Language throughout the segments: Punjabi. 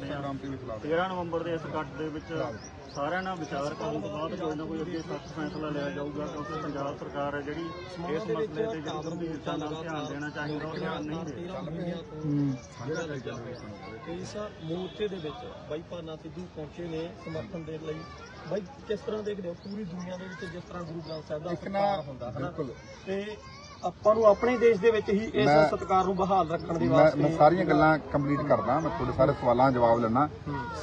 13 ਨਵੰਬਰ ਦੇ ਇਸ ਇਕੱਠ ਦੇ ਵਿੱਚ ਸਾਰਿਆਂ ਨਾਲ ਵਿਚਾਰ ਕਰਨ ਤੋਂ ਬਾਅਦ ਕੋਈ ਨਾ ਕੋਈ ਅੱਗੇ ਸਖਤ ਫੈਸਲਾ ਲਿਆ ਜਾਊਗਾ ਕਿਉਂਕਿ ਪੰਜਾਬ ਸਰਕਾਰ ਹੈ ਜਿਹੜੀ ਇਸ ਮਸਲੇ ਤੇ ਜਿਹੜੀ ਗੰਭੀਰਤਾ ਨਾਲ ਧਿਆਨ ਦੇਣਾ ਚਾਹੀਦਾ ਉਹ ਧਿਆਨ ਨਹੀਂ ਦੇ ਰਹੀ। ਇਸ ਮੋਰਚੇ ਦੇ ਵਿੱਚ ਬਾਈ ਭਾਨਾ ਸਿੱਧੂ ਪਹੁੰਚੇ ਨੇ ਸਮਰਥਨ ਦੇਣ ਲਈ। ਬਾਈ ਕਿਸ ਤਰ੍ਹਾਂ ਦੇਖਦੇ ਹੋ ਪੂਰੀ ਦੁਨੀਆ ਦੇ ਵਿੱਚ ਜਿਸ ਤਰ੍ਹਾਂ ਗੁਰੂ ਗ੍ਰੰਥ ਸਾਹਿਬ ਦਾ ਸਤਿਕਾਰ ਹੁੰਦਾ ਹੈ ਤੇ ਆਪਾਂ ਨੂੰ ਆਪਣੇ ਦੇਸ਼ ਦੇ ਵਿੱਚ ਹੀ ਇਸ ਮੈਂ- ਸਤਿਕਾਰ ਨੂੰ ਬਹਾਲ ਰੱਖਣ ਦੇ ਮੈਂ ਵਾਸਤੇ ਮੈਂ ਸਾਰੀਆਂ ਗੱਲਾਂ ਕੰਪਲੀਟ ਕਰਦਾ ਮੈਂ ਤੁਹਾਡੇ ਸਾਰੇ ਸਵਾਲਾਂ ਦਾ ਜਵਾਬ ਲੈਣਾ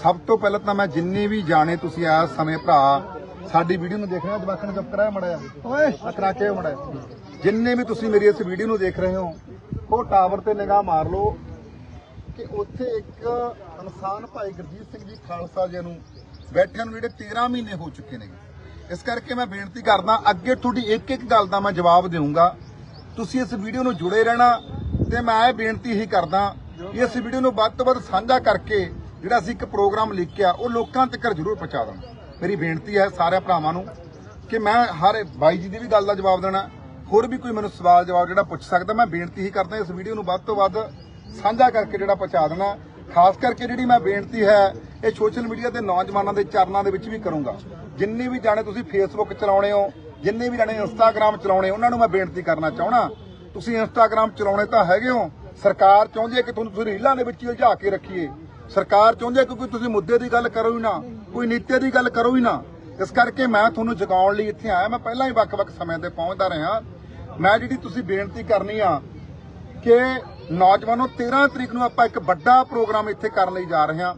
ਸਭ ਤੋਂ ਪਹਿਲਾਂ ਤਾਂ ਮੈਂ ਜਿੰਨੇ ਵੀ ਜਾਣੇ ਤੁਸੀਂ ਆ ਸਮੇਂ ਭਰਾ ਸਾਡੀ ਵੀਡੀਓ ਨੂੰ ਦੇਖ ਰਹੇ ਹੋ ਜਵਾਕਾਂ ਨੂੰ ਚੁੱਪ ਕਰਾਇਆ ਮੜਿਆ ਓਏ। ਆ ਕਰਾਚੇ ਮੜਿਆ ਜਿੰਨੇ ਵੀ ਤੁਸੀਂ ਮੇਰੀ ਇਸ ਵੀਡੀਓ ਨੂੰ ਦੇਖ ਰਹੇ ਹੋ ਉਹ ਟਾਵਰ ਤੇ ਨਿਗਾਹ ਮਾਰ ਲਓ ਕਿ ਉੱਥੇ ਇੱਕ ਇਨਸਾਨ ਭਾਈ ਗੁਰਜੀਤ ਸਿੰਘ ਜੀ ਖਾਲਸਾ ਜੀ ਨੂੰ ਬੈਠਿਆਂ ਨੂੰ ਜਿਹੜੇ 13 ਮਹੀਨੇ ਹੋ ਚੁੱਕੇ ਨੇ। ਇਸ ਕਰਕੇ ਮੈਂ ਬੇਨਤੀ ਕਰਦਾ ਅੱਗੇ ਤੁਹਾਡੀ ਇੱਕ ਇੱਕ ਗੱਲ ਦਾ ਮੈਂ ਜਵਾਬ ਦੇਵਾਂਗਾ ਤੁਸੀਂ ਇਸ ਵੀਡੀਓ ਨੂੰ ਜੁੜੇ ਰਹਿਣਾ ਤੇ ਮੈਂ ਇਹ ਬੇਨਤੀ ਹੀ ਕਰਦਾ ਕਿ ਇਸ ਵੀਡੀਓ ਨੂੰ ਵੱਧ ਤੋਂ ਵੱਧ ਸਾਂਝਾ ਕਰਕੇ ਜਿਹੜਾ ਅਸੀਂ ਇੱਕ ਪ੍ਰੋਗਰਾਮ ਲਿਖਿਆ, ਉਹ ਲੋਕਾਂ ਤੱਕ ਜ਼ਰੂਰ ਪਹੁੰਚਾ ਦਾਂ ਮੇਰੀ ਬੇਨਤੀ ਹੈ ਸਾਰੇ ਭਰਾਵਾਂ ਨੂੰ ਕਿ ਮੈਂ ਹਰ ਬਾਈ ਜੀ ਦੀ ਵੀ ਗੱਲ ਦਾ ਜਵਾਬ ਦੇਣਾ, ਹੋਰ ਵੀ ਕੋਈ ਮੈਨੂੰ ਸਵਾਲ, ਜਵਾਬ ਜਿਹੜਾ ਪੁੱਛ ਸਕਦਾ, ਮੈਂ ਬੇਨਤੀ ਹੀ ਕਰਦਾ ਇਸ ਵੀਡੀਓ ਨੂੰ ਵੱਧ ਤੋਂ ਵੱਧ ਸਾਂਝਾ ਕਰਕੇ ਜਿਹੜਾ ਪਹੁੰਚਾ ਦੇਣਾ। ਖਾਸ ਕਰਕੇ ਜਿਹੜੀ ਮੈਂ ਬੇਨਤੀ ਹੈ, ਇਹ ਸੋਸ਼ਲ ਮੀਡੀਆ ਦੇ ਨੌਜਵਾਨਾਂ ਦੇ ਚਰਨਾਂ ਦੇ ਵਿੱਚ ਵੀ ਕਰੂੰਗਾ। ਜਿੰਨੇ ਵੀ ਜਾਣੇ ਤੁਸੀਂ ਫੇਸਬੁੱਕ ਚਲਾਉਣੇ ਹੋ ਜਿੰਨੇ ਵੀ ਜਾਣੇ ਇੰਸਟਾਗ੍ਰam ਚਲਾਉਣੇ, ਉਹਨਾਂ ਨੂੰ ਮੈਂ ਬੇਨਤੀ ਕਰਨਾ ਚਾਹਣਾ ਤੁਸੀਂ ਇੰਸਟਾਗ੍ਰam ਚਲਾਉਣੇ ਤਾਂ ਹੈਗੇ ਹੋ। ਸਰਕਾਰ ਚਾਹੁੰਦੀ ਹੈ ਕਿ ਤੁਹਾਨੂੰ ਤੁਸੀਂ ਰੀਲਾਂ ਦੇ ਵਿੱਚ ਹੀ ਉਲਝਾ ਕੇ ਰੱਖੀਏ। ਸਰਕਾਰ ਚਾਹੁੰਦੀ ਹੈ ਕਿ ਤੁਸੀਂ ਮੁੱਦੇ ਦੀ ਗੱਲ ਕਰੋ ਹੀ ਨਾ, ਕੋਈ ਨੀਤੀ ਦੀ ਗੱਲ ਕਰੋ ਹੀ ਨਾ। ਇਸ ਕਰਕੇ ਮੈਂ ਤੁਹਾਨੂੰ ਜਗਾਉਣ ਲਈ ਇੱਥੇ ਆਇਆ। ਮੈਂ ਪਹਿਲਾਂ ਹੀ ਵੱਖ-ਵੱਖ ਸਮੇਂ ਤੇ ਪਹੁੰਚਦਾ ਰਿਹਾ। ਮੈਂ ਜਿਹੜੀ ਤੁਸੀਂ ਬੇਨਤੀ ਕਰਨੀ ਆ ਕਿ ਨੌਜਵਾਨੋ 13 ਤਰੀਕ ਨੂੰ ਆਪਾਂ ਇੱਕ ਵੱਡਾ ਪ੍ਰੋਗਰਾਮ ਇੱਥੇ ਕਰਨ ਲਈ ਜਾ ਰਹੇ ਹਾਂ।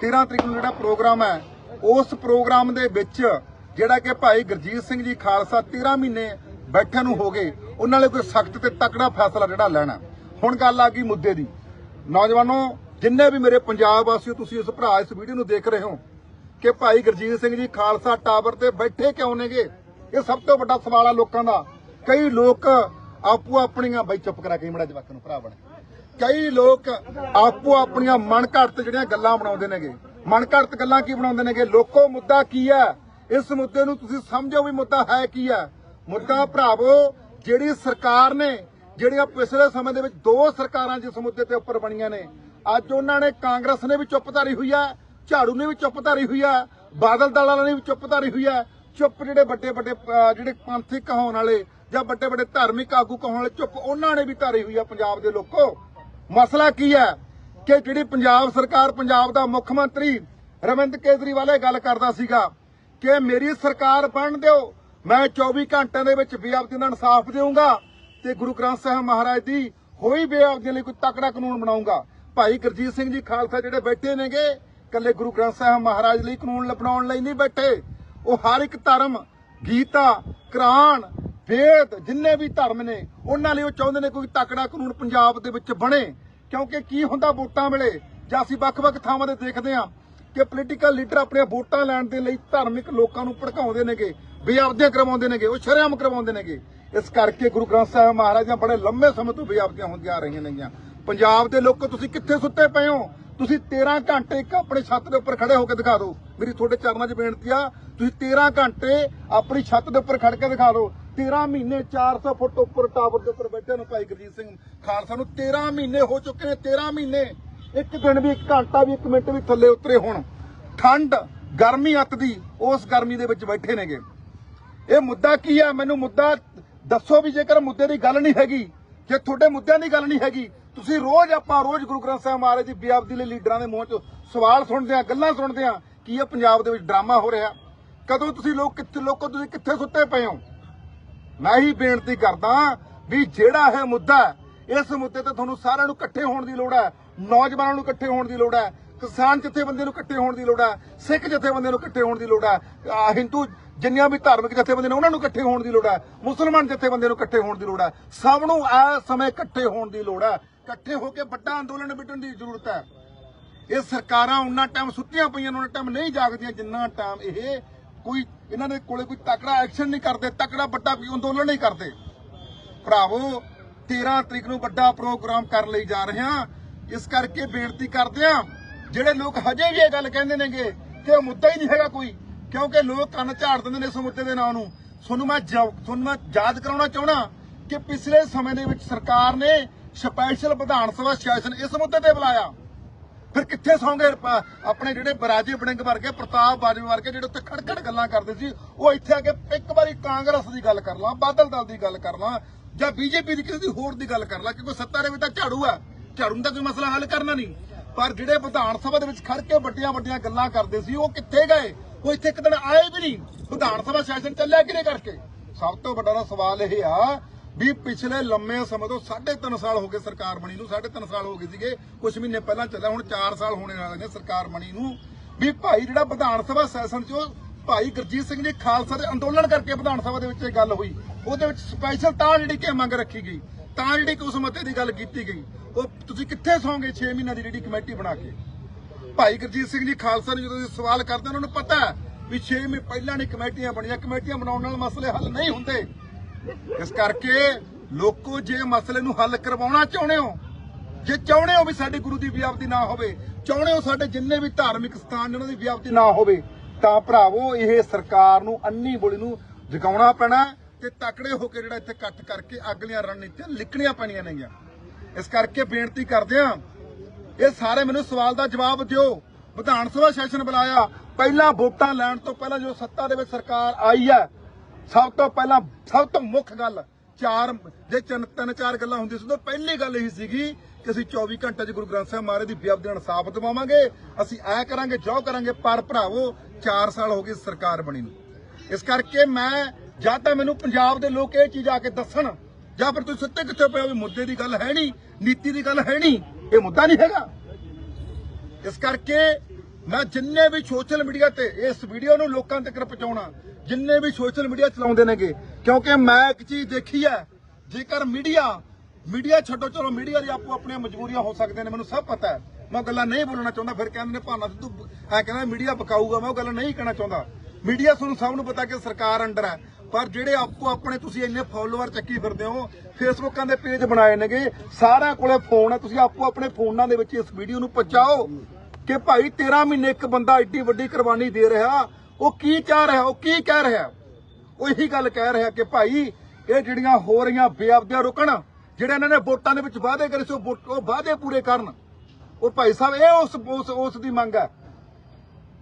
13 ਤਰੀਕ ਨੂੰ ਜਿਹੜਾ ਪ੍ਰੋਗਰਾਮ ਹੈ, ਉਸ ਪ੍ਰੋਗਰਾਮ ਦੇ ਵਿੱਚ ਜਿਹੜਾ ਕਿ ਭਾਈ ਗੁਰਜੀਤ ਸਿੰਘ ਜੀ ਖਾਲਸਾ 13 ਮਹੀਨੇ ਬੈਠੇ ਨੂੰ ਹੋ ਗਏ, ਉਹਨਾਂ ਨੇ ਕੋਈ ਸਖਤ ਤੇ ਤਕੜਾ ਫੈਸਲਾ ਜਿਹੜਾ ਲੈਣਾ। ਹੁਣ ਗੱਲ ਆ ਗਈ ਮੁੱਦੇ ਦੀ। ਨੌਜਵਾਨੋ, ਜਿੰਨੇ ਵੀ ਮੇਰੇ ਪੰਜਾਬ ਵਾਸੀਓ ਤੁਸੀਂ ਇਸ ਭਰਾ, ਇਸ ਵੀਡੀਓ ਨੂੰ ਦੇਖ ਰਹੇ ਹੋ ਕਿ ਭਾਈ ਗੁਰਜੀਤ ਸਿੰਘ ਜੀ ਖਾਲਸਾ ਟਾਵਰ ਤੇ ਬੈਠੇ ਕਿਉਂ ਨੇਗੇ? ਇਹ ਸਭ ਤੋਂ ਵੱਡਾ ਸਵਾਲ ਆ ਲੋਕਾਂ ਦਾ। ਕਈ ਲੋਕ ਆਪੋ ਆਪਣੀਆਂ, ਬਈ ਚੁੱਪ ਕਰਾ ਕੇ ਮੜਾ ਜਵਾਕ ਨੂੰ ਭਰਾ ਬਣ। ਕਈ ਲੋਕ ਆਪੋ ਆਪਣੀਆਂ ਮਨ ਘੜਤ ਜਿਹੜੀਆਂ ਗੱਲਾਂ ਬਣਾਉਂਦੇ ਨੇਗੇ। ਮਨ ਘੜਤ ਗੱਲਾਂ ਕੀ ਬਣਾਉਂਦੇ ਨੇਗੇ? ਲੋਕੋ, ਮੁੱਦਾ ਕੀ ਹੈ ਇਸ ਮੁੱਦੇ ਨੂੰ ਤੁਸੀਂ ਸਮਝੋ ਵੀ ਮੁੱਦਾ ਹੈ ਕੀ ਹੈ। ਮੁੱਦਾ ਭਰਾਵੋ, ਜਿਹੜੀ ਸਰਕਾਰ ਨੇ, ਜਿਹੜੀਆਂ ਪਿਛਲੇ ਸਮੇਂ ਦੇ ਵਿੱਚ ਦੋ ਸਰਕਾਰਾਂ ਜਿਸ ਮੁੱਦੇ ਤੇ ਉੱਪਰ ਬਣੀਆਂ ਨੇ, ਅੱਜ ਉਹਨਾਂ ਨੇ ਕਾਂਗਰਸ ਨੇ ਵੀ ਚੁੱਪ ਧਾਰੀ ਹੋਈ ਹੈ, ਝਾੜੂ ਨੇ ਵੀ ਚੁੱਪ ਧਾਰੀ ਹੋਈ ਹੈ, ਬਾਦਲ ਦਲ ਵਾਲਿਆਂ ਨੇ ਵੀ ਚੁੱਪ ਧਾਰੀ ਹੋਈ ਹੈ, ਚੁੱਪ ਜਿਹੜੇ ਵੱਡੇ ਵੱਡੇ ਜਿਹੜੇ ਪੰਥਕ ਕਹਾਉਣ ਵਾਲੇ ਜਾਂ ਵੱਡੇ ਵੱਡੇ ਧਾਰਮਿਕ ਆਗੂ ਕਹਾਉਣ ਵਾਲੇ, ਚੁੱਪ ਉਹਨਾਂ ਨੇ ਵੀ ਧਾਰੀ ਹੋਈ ਹੈ ਪੰਜਾਬ ਦੇ ਲੋਕੋ। ਮਸਲਾ ਕੀ ਹੈ ਕਿ ਜਿਹੜੀ ਪੰਜਾਬ ਸਰਕਾਰ, ਪੰਜਾਬ ਦਾ ਮੁੱਖ ਮੰਤਰੀ ਰਵਿੰਦ ਕੇਜਰੀਵਾਲ ਇਹ ਗੱਲ ਕਰਦਾ ਸੀਗਾ ਕਿ ਮੇਰੀ ਸਰਕਾਰ ਬਣ ਦਿਓ। ਮੈਂ 24 ਘੰਟਿਆਂ ਦੇ ਵਿੱਚ ਬੇਅਬਦੀਆਂ ਦਾ ਇਨਸਾਫ ਦੇਵਾਂਗਾ ਤੇ ਗੁਰੂ ਗ੍ਰੰਥ ਸਾਹਿਬ ਮਹਾਰਾਜ ਦੀ ਹੋਈ ਬੇਅਬਦੀਆਂ ਲਈ ਕੋਈ ਤਕੜਾ ਕਾਨੂੰਨ ਬਣਾਉਂਗਾ ਭਾਈ ਗੁਰਜੀਤ ਸਿੰਘ ਜੀ ਖਾਲਸਾ ਜਿਹੜੇ ਬੈਠੇ ਨੇਗੇ ਕੱਲੇ ਗੁਰੂ ਗ੍ਰੰਥ ਸਾਹਿਬ ਮਹਾਰਾਜ ਲਈ ਕਾਨੂੰਨ ਬਣਾਉਣ ਲਈ ਨਹੀਂ ਬੈਠੇ। ਉਹ ਹਰ ਇੱਕ ਧਰਮ, ਗੀਤਾ, ਕੁਰਾਨ, ਵੇਦ, ਜਿੰਨੇ ਵੀ ਧਰਮ ਨੇ, ਉਹਨਾਂ ਲਈ ਉਹ ਚਾਹੁੰਦੇ ਨੇ ਕੋਈ ਤਕੜਾ ਕਾਨੂੰਨ ਪੰਜਾਬ ਦੇ ਵਿੱਚ ਬਣੇ। ਕਿਉਂਕਿ ਕੀ ਹੁੰਦਾ ਵੋਟਾਂ ਵੇਲੇ? ਜਾਂ ਅਸੀਂ ਵੱਖ-ਵੱਖ ਥਾਵਾਂ ਤੇ ਦੇਖਦੇ ਹਾਂ ਕਿ ਪੋਲੀਟੀਕਲ ਲੀਡਰ ਆਪਣੀਆਂ ਵੋਟਾਂ ਲੈਣ ਦੇ ਲਈ ਧਾਰਮਿਕ ਲੋਕਾਂ ਨੂੰ ਭੜਕਾਉਂਦੇ ਨੇਗੇ, ਬੇਅਬਦੀਆਂ ਕਰਵਾਉਂਦੇ ਨੇਗੇ, ਉਹ ਸ਼ਰੇਆਮ ਕਰਵਾਉਂਦੇ ਨੇਗੇ। ਇਸ ਕਰਕੇ ਗੁਰੂ ਗ੍ਰੰਥ ਸਾਹਿਬ ਮਹਾਰਾਜ ਦੀਆਂ ਬੜੇ ਲੰਮੇ ਸਮੇਂ ਤੋਂ ਬੇਅਬਦੀਆਂ ਹੁੰਦੀਆਂ ਆ ਰਹੀਆਂ ਨੇਗੀਆਂ। ਪੰਜਾਬ ਦੇ ਲੋਕੋ ਤੁਸੀਂ ਕਿੱਥੇ ਸੁੱਤੇ ਪਏ ਹੋ? ਤੁਸੀਂ 13 ਘੰਟੇ ਇੱਕ ਆਪਣੀ ਛੱਤ ਦੇ ਉੱਪਰ ਖੜੇ ਹੋ ਕੇ ਦਿਖਾ ਦਿਓ। ਮੇਰੀ ਤੁਹਾਡੇ ਚਰਨਾਂ 'ਚ ਬੇਨਤੀ ਆ, ਤੁਸੀਂ 13 ਘੰਟੇ ਆਪਣੀ ਛੱਤ ਦੇ ਉੱਪਰ ਖੜ ਕੇ ਦਿਖਾ ਦਿਓ। 13 ਮਹੀਨੇ 400 ਫੁੱਟ ਉੱਪਰ ਟਾਵਰ ਦੇ ਉੱਪਰ ਬੈਠੇ ਨੂੰ ਭਾਈ ਗੁਰਜੀਤ ਸਿੰਘ ਖਾਲਸਾ ਨੂੰ। 13 ਮਹੀਨੇ ਹੋ ਚੁੱਕੇ ਨੇ 13 ਮਹੀਨੇ। ਇੱਕ ਦਿਨ ਵੀ, ਇੱਕ ਘੰਟਾ ਵੀ, ਇੱਕ ਮਿੰਟ ਵੀ ਥੱਲੇ ਉਤਰੇ ਹੋਣ। ਠੰਡ, ਗਰਮੀ ਅੱਤ ਦੀ ਉਸ ਗਰਮੀ ਦੇ ਵਿੱਚ ਬੈਠੇ ਨੇਗੇ। ਇਹ ਮੁੱਦਾ ਕੀ ਹੈ ਮੈਨੂੰ ਮੁੱਦਾ ਦੱਸੋ ਵੀ ਜੇਕਰ ਮੁੱਦੇ ਦੀ ਗੱਲ ਨਹੀਂ ਹੈਗੀ, ਜੇ ਤੁਹਾਡੇ ਮੁੱਦਿਆਂ ਦੀ ਗੱਲ ਨਹੀਂ ਹੈਗੀ, ਤੁਸੀਂ ਰੋਜ਼ ਆਪਾਂ, ਰੋਜ਼ ਗੁਰੂ ਗ੍ਰੰਥ ਸਾਹਿਬ ਮਹਾਰਾਜ ਦੀ ਬੇਅਬਦੀ ਲਈ ਲੀਡਰਾਂ ਦੇ ਮੂੰਹ 'ਚ ਸਵਾਲ ਸੁਣਦੇ ਆ, ਗੱਲਾਂ ਸੁਣਦੇ ਆ, ਕੀ ਇਹ ਪੰਜਾਬ ਦੇ ਵਿੱਚ ਡਰਾਮਾ ਹੋ ਰਿਹਾ? ਕਦੋਂ ਤੁਸੀਂ ਲੋਕ ਕਿੱਥੇ, ਲੋਕੋ ਤੁਸੀਂ ਕਿੱਥੇ ਸੁੱਤੇ ਪਏ ਹੋ? ਮੈਂ ਹੀ ਬੇਨਤੀ ਕਰਦਾ ਵੀ ਜਿਹੜਾ ਇਹ ਮੁੱਦਾ ਇਸ ਮੁੱਦੇ ਤੇ ਤੁਹਾਨੂੰ ਸਾਰਿਆਂ ਨੂੰ ਇਕੱਠੇ ਹੋਣ ਦੀ ਲੋੜ ਹੈ। ਨੌਜਵਾਨਾਂ ਨੂੰ ਇਕੱਠੇ ਹੋਣ ਦੀ ਲੋੜ ਹੈ, ਕਿਸਾਨ ਜਥੇਬੰਦੀਆਂ ਨੂੰ ਇਕੱਠੇ ਹੋਣ ਦੀ ਲੋੜ ਹੈ, ਸਿੱਖ ਜਥੇਬੰਦੀਆਂ ਨੂੰ ਇਕੱਠੇ ਹੋਣ ਦੀ ਲੋੜ ਹੈ ਹਿੰਦੂ ਜਿੰਨੀਆਂ ਵੀ ਧਾਰਮਿਕ ਜਥੇਬੰਦੀਆਂ ਨੇ ਉਹਨਾਂ ਨੂੰ ਇਕੱਠੇ ਹੋਣ ਦੀ ਲੋੜ ਹੈ, ਮੁਸਲਮਾਨ ਜਥੇਬੰਦੀਆਂ ਨੂੰ ਇਕੱਠੇ ਹੋਣ ਦੀ ਲੋੜ ਹੈ, ਸਭ ਨੂੰ ਇਸ ਸਮੇਂ ਇਕੱਠੇ ਹੋਣ ਦੀ ਲੋੜ ਹੈ। ਇਕੱਠੇ ਹੋ ਕੇ ਵੱਡਾ ਅੰਦੋਲਨ ਵਿੱਢਣ ਦੀ ਜ਼ਰੂਰਤ ਹੈ। ਇਹ ਸਰਕਾਰਾਂ ਉਹਨਾਂ ਟਾਈਮ ਸੁੱਤੀਆਂ ਪਈਆਂ ਉਹਨਾਂ ਟਾਈਮ ਨਹੀਂ ਜਾਗਦੀਆਂ ਜਿੰਨਾ ਟਾਈਮ ਇਹ ਕੋਈ ਇਹਨਾਂ ਦੇ ਕੋਲੇ ਕੋਈ ਤਕੜਾ ਐਕਸ਼ਨ ਨਹੀਂ ਕਰਦੇ, ਤਕੜਾ ਵੱਡਾ ਅੰਦੋਲਨ ਨਹੀਂ ਕਰਦੇ। ਭਰਾਵੋ 13 ਤਰੀਕ ਨੂੰ ਵੱਡਾ ਪ੍ਰੋਗਰਾਮ ਕਰਨ ਲਈ ਜਾ ਰਹੇ ਹਾਂ। ਇਸ ਕਰਕੇ ਬੇਨਤੀ ਕਰਦੇ ਹਾਂ, ਜਿਹੜੇ ਲੋਕ ਹਜੇ ਵੀ ਇਹ ਗੱਲ ਕਹਿੰਦੇ ਨੇਗੇ ਕਿ ਉਹ ਮੁੱਦਾ ਹੀ ਨਹੀਂ ਹੈਗਾ ਕੋਈ, ਕਿਉਂਕਿ ਲੋਕ ਕੰਨ ਝਾੜ ਦਿੰਦੇ ਨੇ ਇਸ ਮੁੱਦੇ ਦੇ ਨਾਂ ਨੂੰ। ਤੁਹਾਨੂੰ ਮੈਂ ਤੁਹਾਨੂੰ ਮੈਂ ਯਾਦ ਕਰਾਉਣਾ ਚਾਹਣਾ ਕਿ ਪਿਛਲੇ ਸਮੇਂ ਦੇ ਵਿੱਚ ਸਰਕਾਰ ਨੇ ਸਪੈਸ਼ਲ ਵਿਧਾਨ ਸਭਾ ਸੈਸ਼ਨ ਇਸ ਮੁੱਦੇ ਤੇ ਬੁਲਾਇਆ। ਫਿਰ ਕਿੱਥੇ ਸੌਂਗੇ ਆਪਣੇ ਜਿਹੜੇ ਬਰਾਜੇ ਬੜਿੰਗ ਵਰਗੇ, ਪ੍ਰਤਾਪ ਬਾਜਵਾ ਵਰਗੇ ਜਿਹੜੇ ਉੱਤੇ ਖੜਖੜ ਗੱਲਾਂ ਕਰਦੇ ਸੀ, ਉਹ ਇੱਥੇ ਆ ਕੇ ਇੱਕ ਵਾਰੀ ਕਾਂਗਰਸ ਦੀ ਗੱਲ ਕਰ ਲਾਂ, ਬਾਦਲ ਦਲ ਦੀ ਗੱਲ ਕਰ ਲਾਂ, ਜਾਂ ਬੀਜੇਪੀ ਦੀ ਕਿਸੇ ਦੀ ਹੋਰ ਦੀ ਗੱਲ ਕਰ ਲਾਂ ਕਿਉਂਕਿ ਸੱਤਾ ਦੇ ਵਿੱਚ ਤਾਂ ਝਾੜੂ ਆ। ਝਾੜੂ ਨੂੰ ਕੋਈ ਮਸਲਾ ਹੱਲ ਕਰਨਾ ਨਹੀਂ। ਪਰ ਜਿਹੜੇ ਵਿਧਾਨ ਸਭਾ ਦੇ ਵਿੱਚ ਖੜ ਕੇ ਵੱਡੀਆਂ ਵੱਡੀਆਂ ਗੱਲਾਂ ਕਰਦੇ ਸੀ, ਉਹ ਕਿੱਥੇ ਗਏ? ਉਹ ਇੱਥੇ ਇੱਕ ਦਿਨ ਆਏ ਵੀ ਨਹੀਂ। ਵਿਧਾਨ ਸਭਾ ਸੈਸ਼ਨ ਚੱਲਿਆ ਕਿਹਨੇ ਕਰਕੇ? ਸਭ ਤੋਂ ਵੱਡਾ ਸਵਾਲ ਇਹ ਆ ਵੀ ਪਿਛਲੇ ਲੰਮੇ ਸਮੇਂ ਤੋਂ 3.5 ਸਾਲ ਹੋ ਗਏ ਸਰਕਾਰ ਬਣੀ ਨੂੰ 3.5 ਸਾਲ ਹੋ ਗਏ ਸੀਗੇ। ਕੁਝ ਮਹੀਨੇ ਪਹਿਲਾਂ ਚੱਲਿਆ, ਹੁਣ 4 ਸਾਲ ਹੋਣੇ ਵਾਲੇ ਨੇ ਸਰਕਾਰ ਬਣੀ ਨੂੰ। ਵੀ ਭਾਈ ਜਿਹੜਾ ਵਿਧਾਨ ਸਭਾ ਸੈਸ਼ਨ 'ਚ ਭਾਈ ਗੁਰਜੀਤ ਸਿੰਘ ਜੀ ਖਾਲਸਾ ਦੇ ਅੰਦੋਲਨ ਕਰਕੇ ਵਿਧਾਨ ਸਭਾ ਦੇ ਵਿੱਚ ਇਹ ਗੱਲ ਹੋਈ, ਉਹਦੇ ਵਿੱਚ ਸਪੈਸ਼ਲ ਤਾਂ ਜਿਹੜੀ ਕਿ ਮੰਗ ਰੱਖੀ ਗਈ। ਤਾਂ ਜਿਹੜੀ ਉਸ ਮਤੇ ਦੀ ਗੱਲ ਕੀਤੀ ਗਈ, ਉਹ ਤੁਸੀਂ ਕਿੱਥੇ ਸੌਂਗੇ 6 ਮਹੀਨਿਆਂ ਦੀ ਜਿਹੜੀ ਕਮੇਟੀ ਬਣਾ ਕੇ? ਭਾਈ ਗੁਰਜੀਤ ਸਿੰਘ ਜੀ ਖਾਲਸਾ ਨੂੰ ਜਦੋਂ ਸਵਾਲ ਕਰਦੇ, ਉਹਨਾਂ ਨੂੰ ਪਤਾ ਵੀ 6 ਮਹੀਨੇ ਪਹਿਲਾਂ ਨਹੀਂ ਕਮੇਟੀਆਂ ਬਣੀਆਂ। ਕਮੇਟੀਆਂ ਬਣਾਉਣ ਨਾਲ ਮਸਲੇ ਹੱਲ ਨਹੀਂ ਹੁੰਦੇ। ਇਸ ਕਰਕੇ ਲੋਕੋ ਜੇ ਮਸਲੇ ਨੂੰ ਹੱਲ ਕਰਵਾਉਣਾ ਚਾਹੁੰਦੇ ਹੋ, ਜੇ ਚਾਹੁੰਦੇ ਹੋ ਵੀ ਸਾਡੇ ਗੁਰੂ ਦੀ ਵਿਆਪਤੀ ਨਾ ਹੋਵੇ, ਚਾਹੁੰਦੇ ਹੋ ਸਾਡੇ ਜਿੰਨੇ ਵੀ ਧਾਰਮਿਕ ਸਥਾਨ ਨੇ ਉਹਨਾਂ ਦੀ ਵਿਆਪਤੀ ਨਾ ਹੋਵੇ, ਤਾਂ ਭਰਾਵੋ, ਇਹ ਸਰਕਾਰ ਨੂੰ ਅੰਨੀ ਬੋਲੀ ਨੂੰ ਜਗਾਉਣਾ ਪੈਣਾ ਤੇ ਤਕੜੇ ਹੋ ਕੇ ਜਿਹੜਾ ਇੱਥੇ ਇਕੱਠ ਕਰਕੇ ਅਗਲੀਆਂ ਰਣਨੀਤੀਆਂ ਲਿਖਣੀਆਂ ਪੈਣੀਆਂ ਨੇਗੀਆਂ। ਇਸ ਕਰਕੇ ਬੇਨਤੀ ਕਰਦੇ ਆ ਇਹ ਸਾਰੇ ਮੈਨੂੰ ਸਵਾਲ ਦਾ ਜਵਾਬ ਦਿਓ। ਵਿਧਾਨ ਸਭਾ ਸੈਸ਼ਨ ਬੁਲਾਇਆ। ਪਹਿਲਾਂ ਵੋਟਾਂ ਲੈਣ ਤੋਂ ਪਹਿਲਾਂ ਜੋ ਸੱਤਾ ਦੇ ਵਿੱਚ ਸਰਕਾਰ ਆਈ ਹੈ, ਸਭ ਤੋਂ ਪਹਿਲਾਂ ਸਭ ਤੋਂ ਮੁੱਖ ਗੱਲ ਚਾਰ, ਜੇ ਤਿੰਨ ਤਿੰਨ, ਚਾਰ ਗੱਲਾਂ ਹੁੰਦੀਆਂ ਸੀ ਤਾਂ ਪਹਿਲੀ ਗੱਲ ਇਹ ਸੀਗੀ ਕਿ ਅਸੀਂ 24 ਘੰਟੇ ਚ ਗੁਰੂ ਗ੍ਰੰਥ ਸਾਹਿਬ ਮਹਾਰਾਜ ਦੀ ਬੇਅਬਦੀ ਦਾ ਇਨਸਾਫ ਦਿਵਾਵਾਂਗੇ। ਅਸੀਂ ਐ ਕਰਾਂਗੇ, ਜੋ ਕਰਾਂਗੇ, ਪਰ ਭਰਾਵੋ 4 ਸਾਲ ਹੋ ਗਏ ਸਰਕਾਰ ਬਣੀ ਨੂੰ। ਇਸ ਕਰਕੇ ਮੈਂ ਜਾਂ ਤਾਂ ਮੈਨੂੰ ਪੰਜਾਬ ਦੇ ਲੋਕ ਇਹ ਚੀਜ਼ ਆ ਕੇ ਦੱਸਣ, ਜਾਂ ਫਿਰ ਤੁਸੀਂ ਸਿੱਧੇ ਕਿੱਥੇ ਪਏ ਹੋ ਵੀ ਮੁੱਦੇ ਦੀ ਗੱਲ ਹੈ ਨਹੀਂ, ਨੀਤੀ ਦੀ ਗੱਲ ਹੈ ਨਹੀਂ, ਇਹ ਮੁੱਦਾ ਨਹੀਂ ਹੈਗਾ। ਇਸ ਕਰਕੇ ਮੈਂ ਜਿੰਨੇ ਵੀ ਸੋਸ਼ਲ ਮੀਡੀਆ ਤੇ ਇਸ ਵੀਡੀਓ ਨੂੰ ਲੋਕਾਂ ਤੱਕ ਪਹੁੰਚਾਉਣਾ, ਜਿੰਨੇ ਵੀ ਸੋਸ਼ਲ ਮੀਡੀਆ ਚਲਾਉਂਦੇ ਨੇਗੇ, ਕਿਉਂਕਿ ਮੈਂ ਇੱਕ ਚੀਜ਼ ਦੇਖੀ ਹੈ, ਜੇਕਰ ਮੀਡੀਆ ਮੀਡੀਆ ਛੱਡੋ, ਚਲੋ ਮੀਡੀਆ ਦੀ ਆਪੋ ਆਪਣੀਆਂ ਮਜਬੂਰੀਆਂ ਹੋ ਸਕਦੇ ਨੇ, ਮੈਨੂੰ ਸਭ ਪਤਾ ਹੈ। ਮੈਂ ਉਹ ਗੱਲਾਂ ਨਹੀਂ ਬੋਲਣਾ ਚਾਹੁੰਦਾ, ਫਿਰ ਕਹਿੰਦੇ ਨੇ ਭਾਨਾ ਸਿੱਧੂ, ਐ ਕਹਿੰਦਾ ਮੀਡੀਆ ਬਕਾਊਗਾ, ਮੈਂ ਉਹ ਗੱਲ ਨਹੀਂ ਕਹਿਣਾ ਚਾਹੁੰਦਾ। ਮੀਡੀਆ ਤੁਹਾਨੂੰ ਸਭ ਨੂੰ ਪਤਾ ਕਿ ਸਰਕਾਰ ਅੰਡਰ ਹੈ ਪਰ ਜਿਹੜੇ ਆਪੋ ਆਪਣੇ ਤੁਸੀਂ ਇੰਨੇ ਫਾਲੋਅਰ ਚੱਕੀ ਫਿਰਦੇ ਹੋ ਫੇਸਬੁੱਕਾਂ ਦੇ ਪੇਜ ਬਣਾਏ ਨੇਗੇ, ਸਾਰਿਆਂ ਕੋਲੇ ਫੋਨ ਹੈ ਤੁਸੀਂ ਆਪੋ ਆਪਣੇ ਫੋਨਾਂ ਦੇ ਵਿੱਚ ਇਸ ਵੀਡੀਓ ਨੂੰ ਪਹੁੰਚਾਓ ਕਿ ਭਾਈ 13 ਮਹੀਨੇ ਇੱਕ ਬੰਦਾ ਏਡੀ ਵੱਡੀ ਕੁਰਬਾਨੀ ਦੇ ਰਿਹਾ, ਉਹ ਕੀ ਚਾਹ ਰਿਹਾ, ਉਹ ਕੀ ਕਹਿ ਰਿਹਾ? ਉਹ ਇਹੀ ਗੱਲ ਕਹਿ ਰਿਹਾ ਕਿ ਭਾਈ ਇਹ ਜਿਹੜੀਆਂ ਹੋ ਰਹੀਆਂ ਬੇਅਬਦੀਆਂ ਰੁਕਣ, ਜਿਹੜੇ ਇਹਨਾਂ ਨੇ ਵੋਟਾਂ ਦੇ ਵਿੱਚ ਵਾਅਦੇ ਕਰੇ ਸੀ, ਉਹ ਵਾਅਦੇ ਪੂਰੇ ਕਰਨ। ਉਹ ਭਾਈ ਸਾਹਿਬ, ਇਹ ਉਸ ਉਸ ਦੀ ਮੰਗ ਹੈ